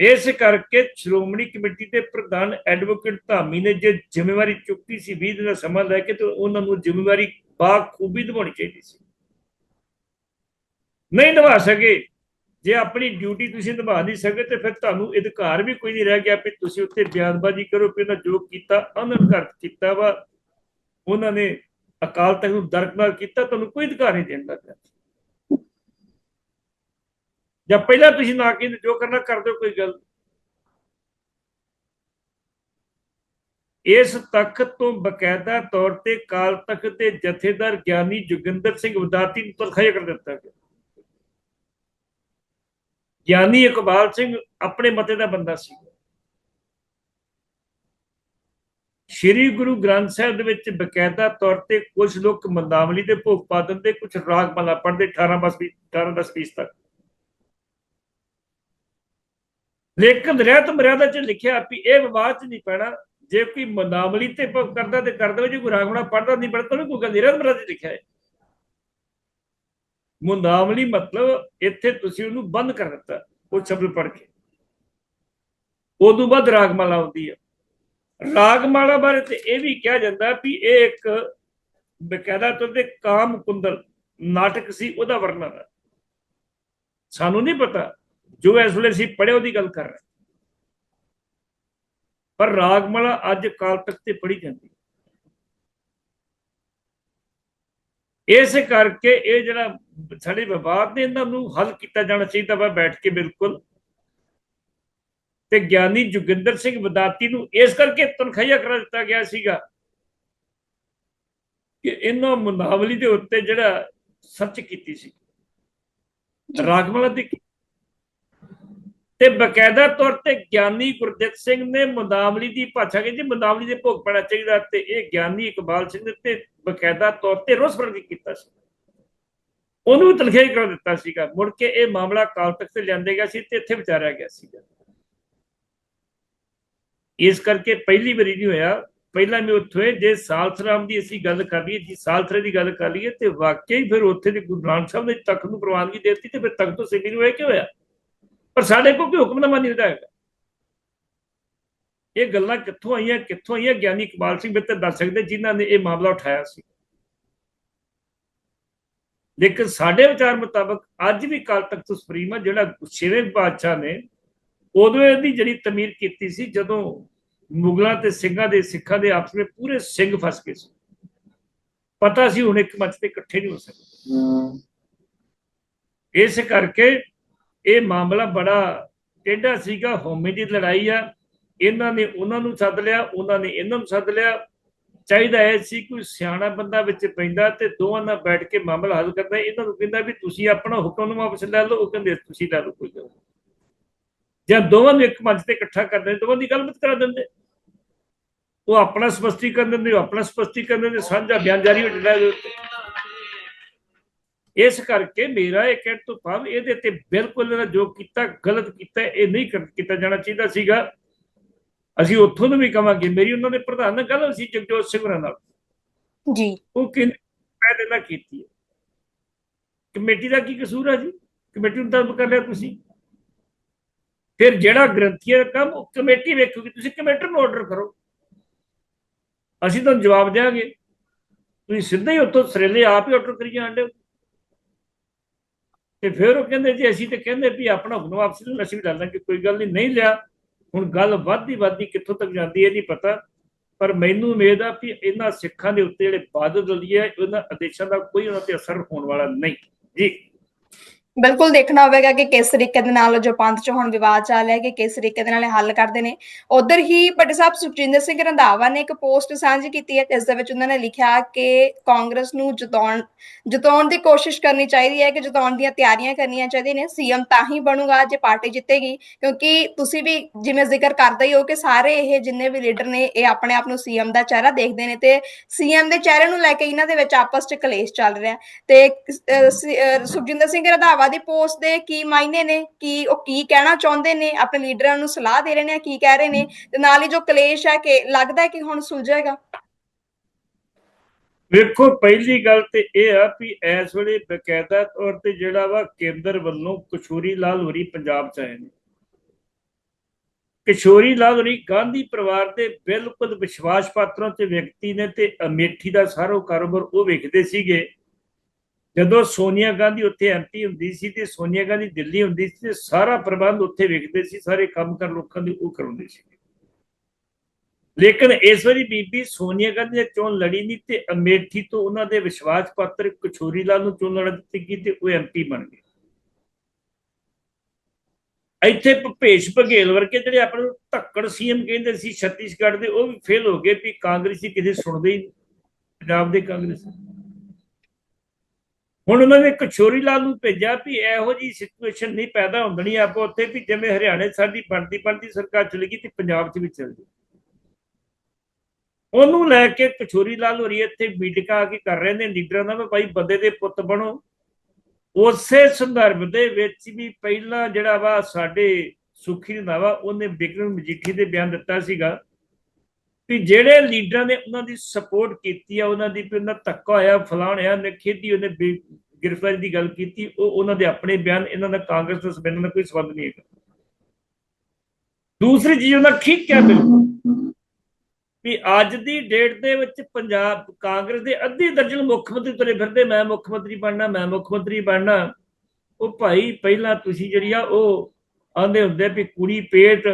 ਇਸ ਕਰਕੇ ਸ਼੍ਰੋਮਣੀ ਕਮੇਟੀ ਦੇ ਪ੍ਰਧਾਨ ਐਡਵੋਕੇਟ ਧਾਮੀ ਨੇ ਜੇ ਜ਼ਿੰਮੇਵਾਰੀ ਚੁੱਕੀ ਸੀ 20 ਦਿਨ ਦਾ ਸਮਾਂ ਲੈ ਕੇ, ਤੇ ਉਹਨਾਂ ਨੂੰ ਜ਼ਿੰਮੇਵਾਰੀ ਬਾਖੂਬੀ ਨਿਭਾਉਣੀ ਚਾਹੀਦੀ ਸੀ। ਨਹੀਂ ਨਿਭਾ ਸਕੇ। ਜੇ ਆਪਣੀ ਡਿਊਟੀ ਤੁਸੀਂ ਨਿਭਾ ਨਹੀਂ ਸਕੇ ਤੇ ਫਿਰ ਤੁਹਾਨੂੰ ਅਧਿਕਾਰ ਵੀ ਕੋਈ ਨਹੀਂ ਰਹਿ ਗਿਆ ਵੀ ਤੁਸੀਂ ਉੱਥੇ ਬਿਆਨਬਾਜ਼ੀ ਕਰੋ ਕਿ ਉਹਨਾਂ ਜੋ ਕੀਤਾ ਅਨੰਕਾਰ ਕੀਤਾ ਵਾ, ਉਹਨਾਂ ਨੇ ਅਕਾਲ ਤਖਤ ਨੂੰ ਦਰਕਨਾਰ ਕੀਤਾ, ਤੁਹਾਨੂੰ ਕੋਈ ਅਧਿਕਾਰ ਨਹੀਂ ਦੇਣ ਦਾ ਪਿਆ ਜਾਂ ਪਹਿਲਾਂ ਤੁਸੀਂ ਨਾ ਕਿ ਜੋ ਕਰਨਾ, ਕਰ ਦਿਓ ਕੋਈ ਗੱਲ ਇਸ ਤਖਤ ਤੋਂ ਬਕਾਇਦਾ ਤੌਰ ਤੇ ਕਾਲ ਤਖਤ ਦੇ ਜਥੇਦਾਰ ਗਿਆਨੀ ਜੋਗਿੰਦਰ ਸਿੰਘ ਵਦਾਤੀ ਨੂੰ ਤਨਖਾਹ ਕਰ ਦਿੱਤਾ ਗਿਆ। ਗਿਆਨੀ ਇਕਬਾਲ ਸਿੰਘ ਆਪਣੇ ਮਤੇ ਦਾ ਬੰਦਾ ਸੀ। ਸ਼੍ਰੀ ਗੁਰੂ ਗ੍ਰੰਥ ਸਾਹਿਬ ਦੇ ਵਿੱਚ ਬਕਾਇਦਾ ਤੌਰ ਤੇ ਕੁਝ ਲੋਕ ਮੰਦਾਵਲੀ ਦੇ ਭੋਗ ਪਾ ਦਿੰਦੇ, ਕੁਝ ਰਾਗ ਮਾਲਾ ਪੜ੍ਹਦੇ 18 ਬਸ 18 10 20 ਤੱਕ। ਲੇਕਿਨ ਰਹਿਤ ਮਰਿਆਦਾ ਚ ਲਿਖਿਆ ਵੀ ਇਹ ਵਿਵਾਦ ਚ ਨਹੀਂ ਪੈਣਾ, ਜੇ ਕੋਈ ਮੰਦਾਵਲੀ ਤੇ ਭੋਗ ਕਰਦਾ ਤੇ ਕਰਦਾ ਜੇ ਕੋਈ ਰਾਗ ਮਾਲਾ ਪੜ੍ਹਦਾ ਨਹੀਂ ਪੜ੍ਹਦਾ, ਤਾਂ ਕੋਈ ਗੱਲ ਰਹਿਤ ਮਰਿਆਦਾ ਚ ਲਿਖਿਆ ਹੈ। ਮੁੰਦਾਵਲੀ ਮਤਲਬ ਇੱਥੇ ਤੁਸੀਂ ਉਹਨੂੰ ਬੰਦ ਕਰ ਦਿੱਤਾ, ਉਹ ਸ਼ਬਦ ਪੜ ਕੇ। ਉਦੋਂ ਬਾਅਦ ਰਾਗਮਾਲਾ ਆਉਂਦੀ ਹੈ ਰਾਗਮਾਲਾ ਬਾਰੇ ਤੇ ਇਹ ਵੀ ਕਿਹਾ ਜਾਂਦਾ ਵੀ ਇਹ ਇੱਕ ਬਕਾਇਦਾ ਤੌਰ ਤੇ ਕਾਮ ਕੁੰਦਲ ਨਾਟਕ ਸੀ, ਉਹਦਾ ਵਰਣਨ ਹੈ ਸਾਨੂੰ ਨਹੀਂ ਪਤਾ ਜੋ ਇਸ ਵੇਲੇ ਅਸੀਂ ਪੜ੍ਹੇ ਉਹਦੀ ਗੱਲ ਕਰ ਰਹੇ। ਪਰ ਰਾਗਮਾਲਾ ਅੱਜ ਕਾਲ ਤੱਕ ਤੇ ਪੜ੍ਹੀ ਜਾਂਦੀ ਇਸੇ ਕਰਕੇ ਇਹ ਜਿਹੜਾ ਸਾਡੇ ਵਿਵਾਦ ਨੇ ਇਹਨਾਂ ਨੂੰ ਹੱਲ ਕੀਤਾ ਜਾਣਾ ਚਾਹੀਦਾ ਵਾ ਬੈਠ ਕੇ ਬਿਲਕੁਲ। ਤੇ ਗਿਆਨੀ ਜੋਗਿੰਦਰ ਸਿੰਘ ਵਦਾਤੀ ਨੂੰ ਇਸ ਕਰਕੇ ਤਨਖਾਹਿਆ ਕਰਾ ਦਿੱਤਾ ਗਿਆ ਸੀਗਾ ਕਿ ਇਹਨਾਂ ਮੁਨਾਵਲੀ ਦੇ ਉੱਤੇ ਜਿਹੜਾ ਸਰਚ ਕੀਤੀ ਸੀ। ਰਾਗਮਲਾ ਦੀ ਤੇ ਬਕਾਇਦਾ ਤੌਰ ਤੇ ਗਿਆਨੀ ਗੁਰਦਿੱਤ ਸਿੰਘ ਨੇ ਮੁਦਾਵਲੀ ਦੀ ਭਾਸ਼ਾ ਕਹਿੰਦੇ, ਮੁਦਾਵਲੀ ਦੇ ਭੋਗ ਪੈਣਾ ਚਾਹੀਦਾ ਤੇ ਇਹ ਗਿਆਨੀ ਇਕਬਾਲ ਸਿੰਘ ਨੇ ਤੇ ਬਕਾਇਦਾ ਤੌਰ ਤੇ ਰੋਸ ਪ੍ਰਗਟ ਕੀਤਾ ਸੀ। ਉਹਨੂੰ ਵੀ ਤਨਖਾਹ ਕਰ ਦਿੱਤਾ ਸੀਗਾ। ਮੁੜ ਕੇ ਇਹ ਮਾਮਲਾ ਕਾਲ ਤੱਕ ਤੇ ਲਿਆਂਦੇ ਗਿਆ ਸੀ ਤੇ ਇੱਥੇ ਵਿਚਾਰਿਆ ਗਿਆ ਸੀਗਾ। ਇਸ ਕਰਕੇ ਪਹਿਲੀ ਵਾਰੀ ਨਹੀਂ ਹੋਇਆ। ਪਹਿਲਾਂ ਮੈਂ ਉੱਥੇ ਜੇ ਸਾਲਸਰਾਮ ਦੀ ਅਸੀਂ ਗੱਲ ਕਰ ਲਈਏ, ਜੀ ਸਾਲਸਰੇ ਦੀ ਗੱਲ ਕਰ ਲਈਏ ਤੇ ਵਾਕਈ ਫਿਰ ਉੱਥੇ ਦੇ ਗੁਰੂ ਨਾਨਕ ਸਾਹਿਬ ਨੇ ਤਖਤ ਨੂੰ ਪ੍ਰਵਾਨਗੀ ਦੇ ਦਿੱਤੀ ਤੇ ਫਿਰ ਤਖਤ ਤੋਂ ਸਿੱਖੀ ਨੂੰ ਇਹ ਕਿ ਹੋਇਆ? ਪਰ ਸਾਡੇ ਕੋਲ ਕੋਈ ਹੁਕਮਨਾਮਾ ਨਹੀਂ ਹੈਗਾ। ਇਹ ਗੱਲਾਂ ਕਿੱਥੋਂ ਆਈਆਂ ਕਿੱਥੋਂ ਆਈਆਂ? ਗਿਆਨੀ ਇਕਬਾਲ ਸਿੰਘ ਬਿੱਤਰ ਦੱਸ ਸਕਦੇ ਜਿਨ੍ਹਾਂ ਨੇ ਇਹ ਮਾਮਲਾ ਉਠਾਇਆ ਸੀ। ਲੇਕਿਨ ਸਾਡੇ ਵਿਚਾਰ ਮੁਤਾਬਕ ਅੱਜ ਵੀ ਕਾਲ ਤਖਤ ਸੁਪਰੀਮ ਆ ਜਿਹੜਾ ਛੇਵੇਂ ਬਾਦਸ਼ਾਹ ਨੇ ਉਦੋਂ ਇਹਦੀ ਜਿਹੜੀ ਤਮੀਰ ਕੀਤੀ ਸੀ ਜਦੋਂ ਮੁਗਲਾਂ ਤੇ ਸਿੰਘਾਂ ਦੇ ਸਿੱਖਾਂ ਦੇ ਆਪਸ ਵਿੱਚ ਪੂਰੇ ਸਿੰਘ ਫਸ ਗਏ ਸੀ। ਪਤਾ ਸੀ ਹੁਣ ਇੱਕ ਮੰਚ ਤੇ ਇਕੱਠੇ ਨਹੀਂ ਹੋ ਸਕਦੇ। ਇਸ ਕਰਕੇ ਇਹ ਮਾਮਲਾ ਬੜਾ ਟੇਢਾ ਸੀਗਾ ਹੋਮੇ ਦੀ ਲੜਾਈ ਆ। ਇਹਨਾਂ ਨੇ ਉਹਨਾਂ ਨੂੰ ਸੱਦ ਲਿਆ, ਉਹਨਾਂ ਨੇ ਇਹਨਾਂ ਨੂੰ ਸੱਦ ਲਿਆ। ਚਾਹੀਦਾ ਹੈ ਸੀ ਕੋਈ ਸਿਆਣਾ ਬੰਦਾ ਵਿੱਚ ਪੈਂਦਾ ਤੇ ਦੋਵਾਂ ਨਾਲ ਬੈਠ ਕੇ ਮਾਮਲਾ ਹੱਲ ਕਰਦਾ ਇਹਨਾਂ ਨੂੰ ਕਹਿੰਦਾ ਵੀ ਤੁਸੀਂ ਆਪਣਾ ਹੁਕਮ ਨੂੰ ਵਾਪਸ ਲੈ ਲਓ, ਉਹ ਕਹਿੰਦੇ ਤੁਸੀਂ ਲੈ ਲਓ ਕੋਈ ਗੱਲ ਜਾਂ ਦੋਵਾਂ ਨੂੰ ਇੱਕ ਮੰਚ ਤੇ ਇਕੱਠਾ ਕਰਦੇ ਦੋਵਾਂ ਦੀ ਗੱਲਬਾਤ ਕਰਾ ਦਿੰਦੇ। ਉਹ ਆਪਣਾ ਸਪਸ਼ਟੀਕਰਨ ਦਿੰਦੇ, ਉਹ ਆਪਣਾ ਸਪਸ਼ਟੀਕਰਨ ਦਿੰਦੇ, ਸਾਂਝਾ ਬਿਆਨ ਜਾਰੀ ਹੋ ਜਾਂਦਾ ਇਸ ਕਰਕੇ ਮੇਰਾ ਇਹ ਕਹਿਣ ਤੋਂ ਭਾਵ ਇਹਦੇ ਤੇ ਬਿਲਕੁਲ ਇਹਨਾਂ ਜੋ ਕੀਤਾ ਗਲਤ ਕੀਤਾ ਇਹ ਨਹੀਂ ਕੀਤਾ ਜਾਣਾ ਚਾਹੀਦਾ ਸੀਗਾ। ਅਸੀਂ ਉੱਥੋਂ ਨੂੰ ਵੀ ਕਵਾਂਗੇ। ਮੇਰੀ ਉਹਨਾਂ ਦੇ ਪ੍ਰਧਾਨ ਨਾਲ ਗੱਲ ਸੀ ਜਗਜੋਤ ਸਿੰਘ ਹੋਰਾਂ ਨਾਲ। ਜੀ। ਉਹ ਕਹਿੰਦੇ ਤੇ ਨਾ ਕੀਤੀ ਹੈ। ਕਮੇਟੀ ਦਾ ਕੀ ਕਸੂਰ ਹੈ ਜੀ? ਕਮੇਟੀ ਨੂੰ ਤਲਬ ਕਰ ਲਿਆ ਤੁਸੀਂ। ਫਿਰ ਜਿਹੜਾ ਗ੍ਰੰਥੀਆਂ ਦਾ ਕੰਮ ਉਹ ਕਮੇਟੀ ਵੇਖੂਗੀ ਤੁਸੀਂ ਕਮੇਟਰ ਨੂੰ ਆਰਡਰ ਕਰੋ। ਅਸੀਂ ਤੁਹਾਨੂੰ ਜਵਾਬ ਦੇਵਾਂਗੇ ਤੁਸੀਂ ਸਿੱਧਾ ਹੀ ਉੱਥੋਂ ਸਰੇਲੇ ਆਪ ਹੀ ਆਰਡਰ ਕਰੀ ਜਾਂਦੇ ਹੋ। ਤੇ ਫਿਰ ਉਹ ਕਹਿੰਦੇ ਜੀ, ਅਸੀਂ ਤੇ ਕਹਿੰਦੇ ਵੀ ਆਪਣਾ ਹੁਕਮ ਵਾਪਸ ਲੈ ਅਸੀਂ ਵੀ ਲੈ ਲਾਂਗੇ, ਕੋਈ ਗੱਲ ਨਹੀਂ ਨਹੀਂ ਲਿਆ। ਹੁਣ ਗੱਲ ਵੱਧਦੀ ਵੱਧਦੀ ਕਿੱਥੋਂ ਤੱਕ ਜਾਂਦੀ ਹੈ, ਨਹੀਂ ਪਤਾ। ਪਰ ਮੈਨੂੰ ਉਮੀਦ ਆ ਵੀ ਇਹਨਾਂ ਸਿੱਖਾਂ ਦੇ ਉੱਤੇ ਜਿਹੜੇ ਬਾਦਲ ਦਲੀਏ ਹੈ ਉਹਨਾਂ ਆਦੇਸ਼ਾਂ ਦਾ ਕੋਈ ਉਹਨਾਂ ਤੇ ਅਸਰ ਹੋਣ ਵਾਲਾ ਨਹੀਂ। ਜੀ। ਬਿਲਕੁਲ ਦੇਖਣਾ ਹੋਵੇਗਾ ਕਿ ਕਿਸ ਤਰੀਕੇ ਦੇ ਨਾਲ ਜੋ ਪੰਥ ਚ ਹੁਣ ਵਿਵਾਦ ਚੱਲ ਰਿਹਾ ਕਿ ਕਿਸ ਤਰੀਕੇ ਦੇ ਨਾਲ ਇਹ ਹੱਲ ਕਰਦੇ ਨੇ। ਉਧਰ ਹੀ ਭੱਟ ਸਾਹਿਬ ਸੁਖਜਿੰਦਰ ਸਿੰਘ ਰੰਧਾਵਾ ਨੇ ਇੱਕ ਪੋਸਟ ਸਾਂਝੀ ਕੀਤੀ ਹੈ, ਜਿਸ ਦੇ ਵਿੱਚ ਉਹਨਾਂ ਨੇ ਲਿਖਿਆ ਕਿ ਕਾਂਗਰਸ ਨੂੰ ਜਿਤਾਉਣ ਜਿਤਾਉਣ ਦੀ ਕੋਸ਼ਿਸ਼ ਕਰਨੀ ਚਾਹੀਦੀ ਹੈ ਕਿ ਜਿਤਾਉਣ ਦੀਆਂ ਤਿਆਰੀਆਂ ਕਰਨੀਆਂ ਚਾਹੀਦੀਆਂ ਨੇ। ਸੀਐਮ ਤਾਂ ਹੀ ਬਣੂਗਾ ਜੇ ਪਾਰਟੀ ਜਿੱਤੇਗੀ, ਕਿਉਂਕਿ ਤੁਸੀਂ ਵੀ ਜਿਵੇਂ ਜ਼ਿਕਰ ਕਰਦੇ ਹੀ ਹੋ ਕਿ ਸਾਰੇ ਇਹ ਜਿੰਨੇ ਵੀ ਲੀਡਰ ਨੇ, ਇਹ ਆਪਣੇ ਆਪ ਨੂੰ ਸੀਐਮ ਦਾ ਚਿਹਰਾ ਦੇਖਦੇ ਨੇ ਤੇ ਸੀਐਮ ਦੇ ਚਿਹਰੇ ਨੂੰ ਲੈ ਕੇ ਇਹਨਾਂ ਦੇ ਵਿੱਚ ਆਪਸ 'ਚ ਕਲੇਸ਼ ਚੱਲ ਰਿਹਾ ਤੇ ਸੁਖਜਿੰਦਰ ਸਿੰਘ ਰੰਧਾਵਾ ਦੀ ਪੋਸਟ ਦੇ ਕੀ ਮਾਇਨੇ ਨੇ, ਕੀ ਉਹ ਕੀ ਕਹਿਣਾ ਚਾਹੁੰਦੇ ਨੇ, ਆਪਣੇ ਲੀਡਰਾਂ ਨੂੰ ਸਲਾਹ ਦੇ ਰਹੇ ਨੇ ਕੀ ਕਹਿ ਰਹੇ ਨੇ ਤੇ ਨਾਲ ਹੀ ਜੋ ਕਲੇਸ਼ ਹੈ ਕਿ ਲੱਗਦਾ ਹੈ ਕਿ ਹੁਣ ਸੁਲਝੇਗਾ। ਵੇਖੋ, ਪਹਿਲੀ ਗੱਲ ਤੇ ਇਹ ਆ ਵੀ ਇਸ ਵੇਲੇ ਬਕਾਇਦਾ ਤੌਰ ਤੇ ਜਿਹੜਾ ਵਾ ਕੇਂਦਰ ਵੱਲੋਂ ਕਿਸ਼ੋਰੀ ਲਾਲ ਹੋਰੀ ਪੰਜਾਬ ਚ ਆਏ ਨੇ। ਕਿਸ਼ੋਰੀ ਲਾਲ ਹੋਰੀ ਗਾਂਧੀ ਪਰਿਵਾਰ ਦੇ ਬਿਲਕੁਲ ਵਿਸ਼ਵਾਸ ਪਾਤਰਾਂ ਤੇ ਵਿਅਕਤੀ ਨੇ ਤੇ ਅਮੇਠੀ ਦਾ ਸਾਰਾ ਕਾਰੋਬਾਰ ਉਹ ਵੇਖਦੇ ਸੀਗੇ। ਜਦੋਂ ਸੋਨੀਆ ਗਾਂਧੀ ਉੱਥੇ ਐਮਪੀ ਹੁੰਦੀ ਸੀ ਤੇ ਸੋਨੀਆ ਗਾਂਧੀ ਦਿੱਲੀ ਹੁੰਦੀ ਸੀ ਤੇ ਸਾਰਾ ਪ੍ਰਬੰਧ ਉੱਥੇ ਵੇਖਦੇ ਸੀ ਸਾਰੇ ਕੰਮ ਕਰ ਲੋਕਾਂ ਦੇ ਉਹ ਕਰਾਉਂਦੇ ਸੀ। ਲੇਕਿਨ ਇਸ ਵਾਰੀ ਬੀਬੀ ਸੋਨੀਆ ਗਾਂਧੀ ਨੇ ਚੋਣ ਲੜੀ ਨਹੀਂ ਤੇ ਅਮੇਠੀ ਤੋਂ ਉਹਨਾਂ ਦੇ ਵਿਸ਼ਵਾਸ ਪਾਤਰ ਕਚੋਰੀ ਲਾਲ ਨੂੰ ਚੋਣ ਲੜ ਦਿੱਤੀ ਗਈ ਤੇ ਉਹ ਐਮਪੀ ਬਣ ਗਏ। ਇੱਥੇ ਭਪੇਸ਼ ਬਘੇਲ ਵਰਗੇ ਜਿਹੜੇ ਆਪਣੇ ਨੂੰ ਧੱਕੜ ਸੀਐਮ ਕਹਿੰਦੇ ਸੀ ਛੱਤੀਸਗੜ੍ਹ ਦੇ ਉਹ ਵੀ ਫੇਲ ਹੋ ਗਏ ਵੀ ਕਾਂਗਰਸੀ ਕਿਸੇ ਸੁਣਦੇ ਹੀ ਨਹੀਂ, ਪੰਜਾਬ ਦੇ ਕਾਂਗਰਸ। ਹੁਣ ਉਹਨਾਂ ਨੇ ਕਿਸ਼ੋਰੀ ਲਾਲ ਨੂੰ ਭੇਜਿਆ ਵੀ ਇਹੋ ਜੀ ਸਿਚੁਏਸ਼ਨ ਨਹੀਂ ਪੈਦਾ ਹੁੰਦਣੀ ਆਪੋ ਉੱਥੇ ਵੀ ਜਿਵੇਂ ਹਰਿਆਣੇ ਸਾਡੀ ਬਣਦੀ ਬਣਦੀ ਸਰਕਾਰ ਚਲੀ ਗਈ ਤੇ ਪੰਜਾਬ 'ਚ ਵੀ ਚੱਲ ਗਈ। ਉਹਨੂੰ ਲੈ ਕੇ ਕਿਸ਼ੋਰੀ ਲਾਲ ਹੋਰੀ ਇੱਥੇ ਮੀਟਿੰਗਾਂ ਆ ਕੇ ਕਰ ਰਹੇ ਨੇ, ਲੀਡਰਾਂ ਦਾ ਵੀ ਭਾਈ ਬੰਦੇ ਦੇ ਪੁੱਤ ਬਣੋ। ਉਸੇ ਸੰਦਰਭ ਦੇ ਵਿੱਚ ਵੀ ਪਹਿਲਾਂ ਜਿਹੜਾ ਵਾ ਸਾਡੇ ਸੁਖੀ ਰੰਧਾਵਾ ਉਹਨੇ ਬਿਕਰਮ ਮਜੀਠੀ ਦੇ ਬਿਆਨ ਦਿੱਤਾ ਸੀਗਾ। ਵੀ ਜਿਹੜੇ ਲੀਡਰਾਂ ਨੇ ਉਹਨਾਂ ਦੀ ਸਪੋਰਟ ਕੀਤੀ ਆ, ਉਹਨਾਂ ਦੀ ਵੀ ਉਹਨਾਂ ਧੱਕਾ ਹੋਇਆ, ਫਲਾਣ ਹੋਇਆ ਨੇ ਉਹਨੇ ਗ੍ਰਿਫਤਾਰੀ ਦੀ ਗੱਲ ਕੀਤੀ, ਉਹ ਉਹਨਾਂ ਦੇ ਆਪਣੇ ਬਿਆਨ, ਇਹਨਾਂ ਦਾ ਕਾਂਗਰਸ ਦੇ ਸੰਬੰਧ ਨਾਲ ਕੋਈ ਸੰਬੰਧ ਨਹੀਂ ਹੈਗਾ। ਦੂਸਰੀ ਚੀਜ਼ ਉਹਨਾਂ ਠੀਕ ਹੈ ਬਿਲਕੁਲ ਵੀ ਅੱਜ ਦੀ ਡੇਟ ਦੇ ਵਿੱਚ ਪੰਜਾਬ, ਕਾਂਗਰਸ ਦੇ ਅੱਧੀ ਦਰਜਨ ਮੁੱਖ ਮੰਤਰੀ ਤੁਰੇ ਫਿਰਦੇ, ਮੈਂ ਮੁੱਖ ਮੰਤਰੀ ਬਣਨਾ, ਮੈਂ ਮੁੱਖ ਮੰਤਰੀ ਬਣਨਾ। ਉਹ ਭਾਈ, ਪਹਿਲਾਂ ਤੁਸੀਂ ਜਿਹੜੀ ਆ, ਉਹ ਆਂਦੇ ਹੁੰਦੇ ਵੀ ਕੁੜੀ, ਪੇਟ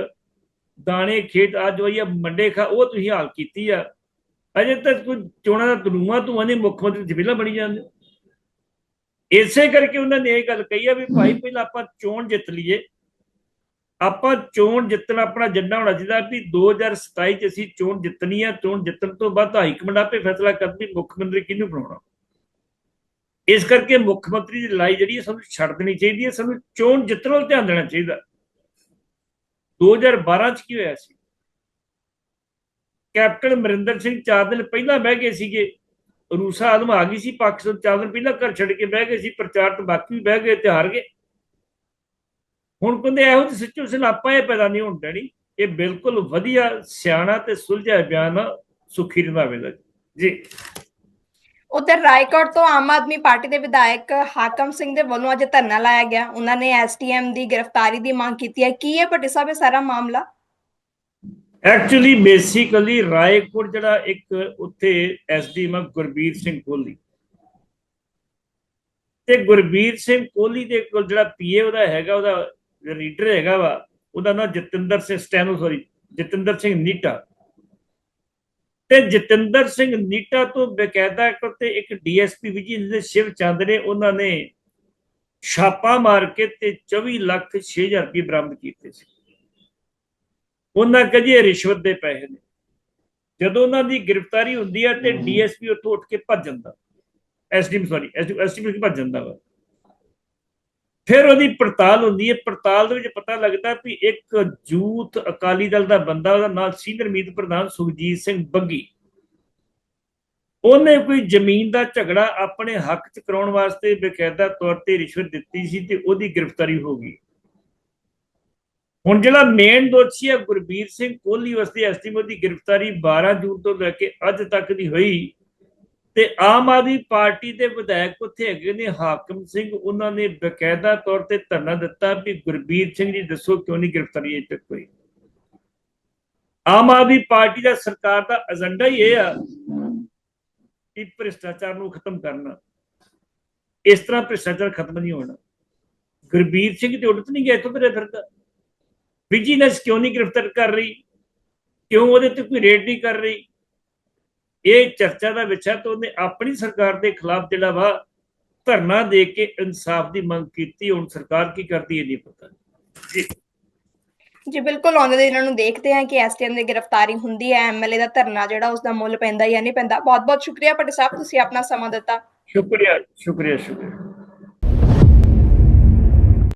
ਦਾਣੇ ਖੇਤ ਆ ਮੰਡੇ ਖਾ ਉਹ ਤੁਸੀਂ ਹਾਲ ਕੀਤੀ ਆ। ਅਜੇ ਤੱਕ ਕੋਈ ਚੋਣਾਂ ਦਾ ਤਨੂਆ ਤੂੰ ਆਨੇ ਮੁੱਖ ਮੰਤਰੀ ਜ਼ਿਲ੍ਹਾ ਬਣੀ ਜਾਂਦੇ ਇਸੇ ਕਰਕੇ ਉਹਨਾਂ ਨੇ ਇਹ ਗੱਲ ਕਹੀ ਆ ਵੀ ਭਾਈ ਪਹਿਲਾਂ ਆਪਾਂ ਚੋਣ ਜਿੱਤ ਲਈਏ। ਆਪਾਂ ਚੋਣ ਜਿੱਤਣਾ ਆਪਣਾ ਜੱਡਾ ਹੋਣਾ ਚਾਹੀਦਾ ਵੀ 2027 ਚ ਅਸੀਂ ਚੋਣ ਜਿੱਤਣੀ ਆ। ਚੋਣ ਜਿੱਤਣ ਤੋਂ ਬਾਅਦ ਹਾਈ ਕਮਾਂਡ ਆਪੇ ਫੈਸਲਾ ਕਰਦੀ ਮੁੱਖ ਮੰਤਰੀ ਕਿਹਨੂੰ ਬਣਾਉਣਾ। ਇਸ ਕਰਕੇ ਮੁੱਖ ਮੰਤਰੀ ਦੀ ਲੜਾਈ ਜਿਹੜੀ ਹੈ ਸਾਨੂੰ ਛੱਡ ਦੇਣੀ ਚਾਹੀਦੀ ਹੈ ਸਾਨੂੰ ਚੋਣ ਜਿੱਤਣ ਵੱਲ ਧਿਆਨ ਦੇਣਾ ਚਾਹੀਦਾ। 2012 ਚ ਕੀ ਹੋਇਆ ਸੀ? ਕੈਪਟਨ ਅਮਰਿੰਦਰ ਸਿੰਘ ਚਾਰ ਦਿਨ ਪਹਿਲਾਂ ਬਹਿ ਗਏ ਸੀਗੇ। ਰੂਸਾ ਆਦਮ ਆ ਗਈ ਸੀ, ਪਾਕਿਸਤਾਨ ਚਾਰ ਦਿਨ ਪਹਿਲਾਂ ਘਰ ਛੱਡ ਕੇ ਬਹਿ ਗਏ ਸੀ, ਪ੍ਰਚਾਰ ਤੋਂ ਬਾਕੀ ਵੀ ਬਹਿ ਗਏ ਤੇ ਹਾਰ ਗਏ। ਹੁਣ ਕਹਿੰਦੇ ਇਹੋ ਜਿਹੀ ਸਿਚੁਏਸ਼ਨ ਆਪਾਂ ਇਹ ਪੈਦਾ ਨਹੀਂ ਹੋਣ ਦੇਣੀ। ਇਹ ਬਿਲਕੁਲ ਵਧੀਆ, ਸਿਆਣਾ ਤੇ ਸੁਲਝਿਆ ਬਿਆਨ ਆ, ਸੁਖੀ ਰੰਧਾਵੇ ਦਾ ਜੀ। ਉਧਰ ਰਾਏਕੋਟ ਤੋਂ ਆਮ ਆਦਮੀ ਪਾਰਟੀ ਦੇ ਵਿਧਾਇਕ ਹਾਕਮ ਸਿੰਘ ਦੇ ਵੱਲੋਂ ਅੱਜ ਧਰਨਾ ਲਾਇਆ ਗਿਆ। ਉਹਨਾਂ ਨੇ ਐਸਟੀਐਮ ਦੀ ਗ੍ਰਿਫਤਾਰੀ ਦੀ ਮੰਗ ਕੀਤੀ ਹੈ। ਕੀ ਹੈ ਭੱਟੀ ਸਾਹਿਬ ਇਹ ਸਾਰਾ ਮਾਮਲਾ? ਐਕਚੁਅਲੀ ਬੇਸਿਕਲੀ ਰਾਏਕੋਟ ਜਿਹੜਾ ਇੱਕ ਉੱਥੇ ਐਸਡੀ ਗੁਰਬੀਰ ਸਿੰਘ ਕੋਹਲੀ। ਤੇ ਗੁਰਬੀਰ ਸਿੰਘ ਕੋਹਲੀ ਦੇ ਕੋਲ ਜਿਹੜਾ ਪੀਏ ਉਹਦਾ ਹੈਗਾ, ਉਹਦਾ ਰੀਡਰ ਹੈਗਾ ਵਾ, ਉਹਦਾ ਨਾਮ ਜਤਿੰਦਰ ਸਿੰਘ, ਸਟੈਨੋ ਸੌਰੀ ਜਤਿੰਦਰ ਸਿੰਘ ਨੀਟਾ। ਤੇ ਜਤਿੰਦਰ ਸਿੰਘ ਨੀਟਾ ਤੋਂ ਬਕਾਇਦਾ ਤੇ ਇੱਕ ਡੀਐਸਪੀ ਵਿਜੀਲੈਂਸ ਦੇ ਸ਼ਿਵ ਚੰਦ ਨੇ ਉਹਨਾਂ ਨੇ ਛਾਪਾ ਮਾਰ ਕੇ ਤੇ 24 ਲੱਖ 6000 ਰੁਪਏ ਬਰਾਮਦ ਕੀਤੇ ਸੀ। ਉਹਨਾਂ ਕਹੇ ਰਿਸ਼ਵਤ ਦੇ ਪੈਸੇ ਨੇ ਜਦੋਂ ਉਹਨਾਂ ਦੀ ਗ੍ਰਿਫਤਾਰੀ ਹੁੰਦੀ ਹੈ ਤੇ ਡੀਐਸਪੀ ਉੱਥੋਂ ਉੱਠ ਕੇ ਭੱਜ ਜਾਂਦਾ। ਐਸਡੀਐਮ ਸੌਰੀ ਐਸਡੀਐਮ ਭੱਜ ਜਾਂਦਾ ਵਾ। ਫਿਰ ਉਹਦੀ ਪੜਤਾਲ ਹੁੰਦੀ ਹੈ। ਪੜਤਾਲ ਦੇ ਵਿੱਚ ਪਤਾ ਲੱਗਦਾ ਵੀ ਇੱਕ ਜੂਥ ਅਕਾਲੀ ਦਲ ਦਾ ਬੰਦਾ, ਉਹਦਾ ਨਾਮ ਸੀਨੀਅਰ ਮੀਤ ਪ੍ਰਧਾਨ ਸੁਖਜੀਤ ਸਿੰਘ ਬੱਗੀ। ਉਹਨੇ ਕੋਈ ਜ਼ਮੀਨ ਦਾ ਝਗੜਾ ਆਪਣੇ ਹੱਕ 'ਚ ਕਰਾਉਣ ਵਾਸਤੇ ਬਕਾਇਦਾ ਤੌਰ ਤੇ ਰਿਸ਼ਵਤ ਦਿੱਤੀ ਸੀ ਤੇ ਉਹਦੀ ਗ੍ਰਿਫਤਾਰੀ ਹੋ ਗਈ। ਹੁਣ ਜਿਹੜਾ ਮੇਨ ਦੋਸ਼ੀ ਹੈ ਗੁਰਬੀਰ ਸਿੰਘ ਕੋਹਲੀ ਵਸਦੀ ਐਸਟੀਮੋ ਦੀ ਗ੍ਰਿਫਤਾਰੀ 12 ਜੂਨ ਤੋਂ ਲੈ ਕੇ ਅੱਜ ਤੱਕ ਦੀ ਹੋਈ। ਤੇ ਆਮ ਆਦਮੀ ਪਾਰਟੀ ਦੇ ਵਿਧਾਇਕ ਉੱਥੇ ਹੈਗੇ ਨੇ, ਹਾਕਮ ਸਿੰਘ, ਉਹਨਾਂ ਨੇ ਬਕਾਇਦਾ ਤੌਰ ਤੇ ਧਰਨਾ ਦਿੱਤਾ ਵੀ ਗੁਰਬੀਰ ਸਿੰਘ ਜੀ ਦੱਸੋ ਕਿਉਂ ਨਹੀਂ ਗ੍ਰਿਫਤਾਰੀ ਅਜੇ ਤੱਕ ਹੋਈ ਆਮ ਆਦਮੀ ਪਾਰਟੀ ਦਾ ਸਰਕਾਰ ਦਾ ਏਜੰਡਾ ਹੀ ਇਹ ਆ ਕਿ ਭ੍ਰਿਸ਼ਟਾਚਾਰ ਨੂੰ ਖਤਮ ਕਰਨਾ। ਇਸ ਤਰ੍ਹਾਂ ਭ੍ਰਿਸ਼ਟਾਚਾਰ ਖਤਮ ਨਹੀਂ ਹੋਣਾ। ਗੁਰਬੀਰ ਸਿੰਘ ਤੇ ਉਡਤ ਨਹੀਂ ਗਿਆ ਇੱਥੋਂ ਤੁਰਿਆ ਫਿਰਦਾ। ਵਿਜੀਲੈਂਸ ਕਿਉਂ ਨਹੀਂ ਗ੍ਰਿਫਤਾਰ ਕਰ ਰਹੀ? ਕਿਉਂ ਉਹਦੇ ਤੇ ਕੋਈ ਰੇਡ ਨਹੀਂ ਕਰ ਰਹੀ? ਇਹ ਚਰਚਾ ਦਾ ਵਿਸ਼ਾ ਤਾਂ ਉਹਨੇ ਆਪਣੀ ਸਰਕਾਰ ਦੇ ਖਿਲਾਫ ਜਿਹੜਾ ਵਾ ਧਰਨਾ ਦੇ ਕੇ ਇਨਸਾਫ ਦੀ ਮੰਗ ਕੀਤੀ ਹੁਣ ਸਰਕਾਰ ਕੀ ਕਰਦੀ ਹੈ ਨਹੀਂ ਪਤਾ ਜੀ। ਜੀ ਬਿਲਕੁਲ ਆਉਂਦੇ ਦਿਨਾਂ ਨੂੰ ਦੇਖਦੇ ਹਾਂ ਕਿ ਐਸਟੀਐਮ ਦੀ ਗ੍ਰਿਫਤਾਰੀ ਹੁੰਦੀ ਹੈ ਐਮਐਲਏ ਦਾ ਧਰਨਾ ਜਿਹੜਾ ਉਸ ਦਾ ਮੁੱਲ ਪੈਂਦਾ ਜਾਂ ਨਹੀਂ ਪੈਂਦਾ। ਬਹੁਤ ਬਹੁਤ ਸ਼ੁਕਰੀਆ ਭੱਟੀ ਸਾਹਿਬ ਤੁਸੀਂ ਆਪਣਾ ਸਮਾਂ ਦਿੱਤਾ। ਸ਼ੁਕਰੀਆ ਸ਼ੁਕਰੀਆ ਸ਼ੁਕਰੀਆ।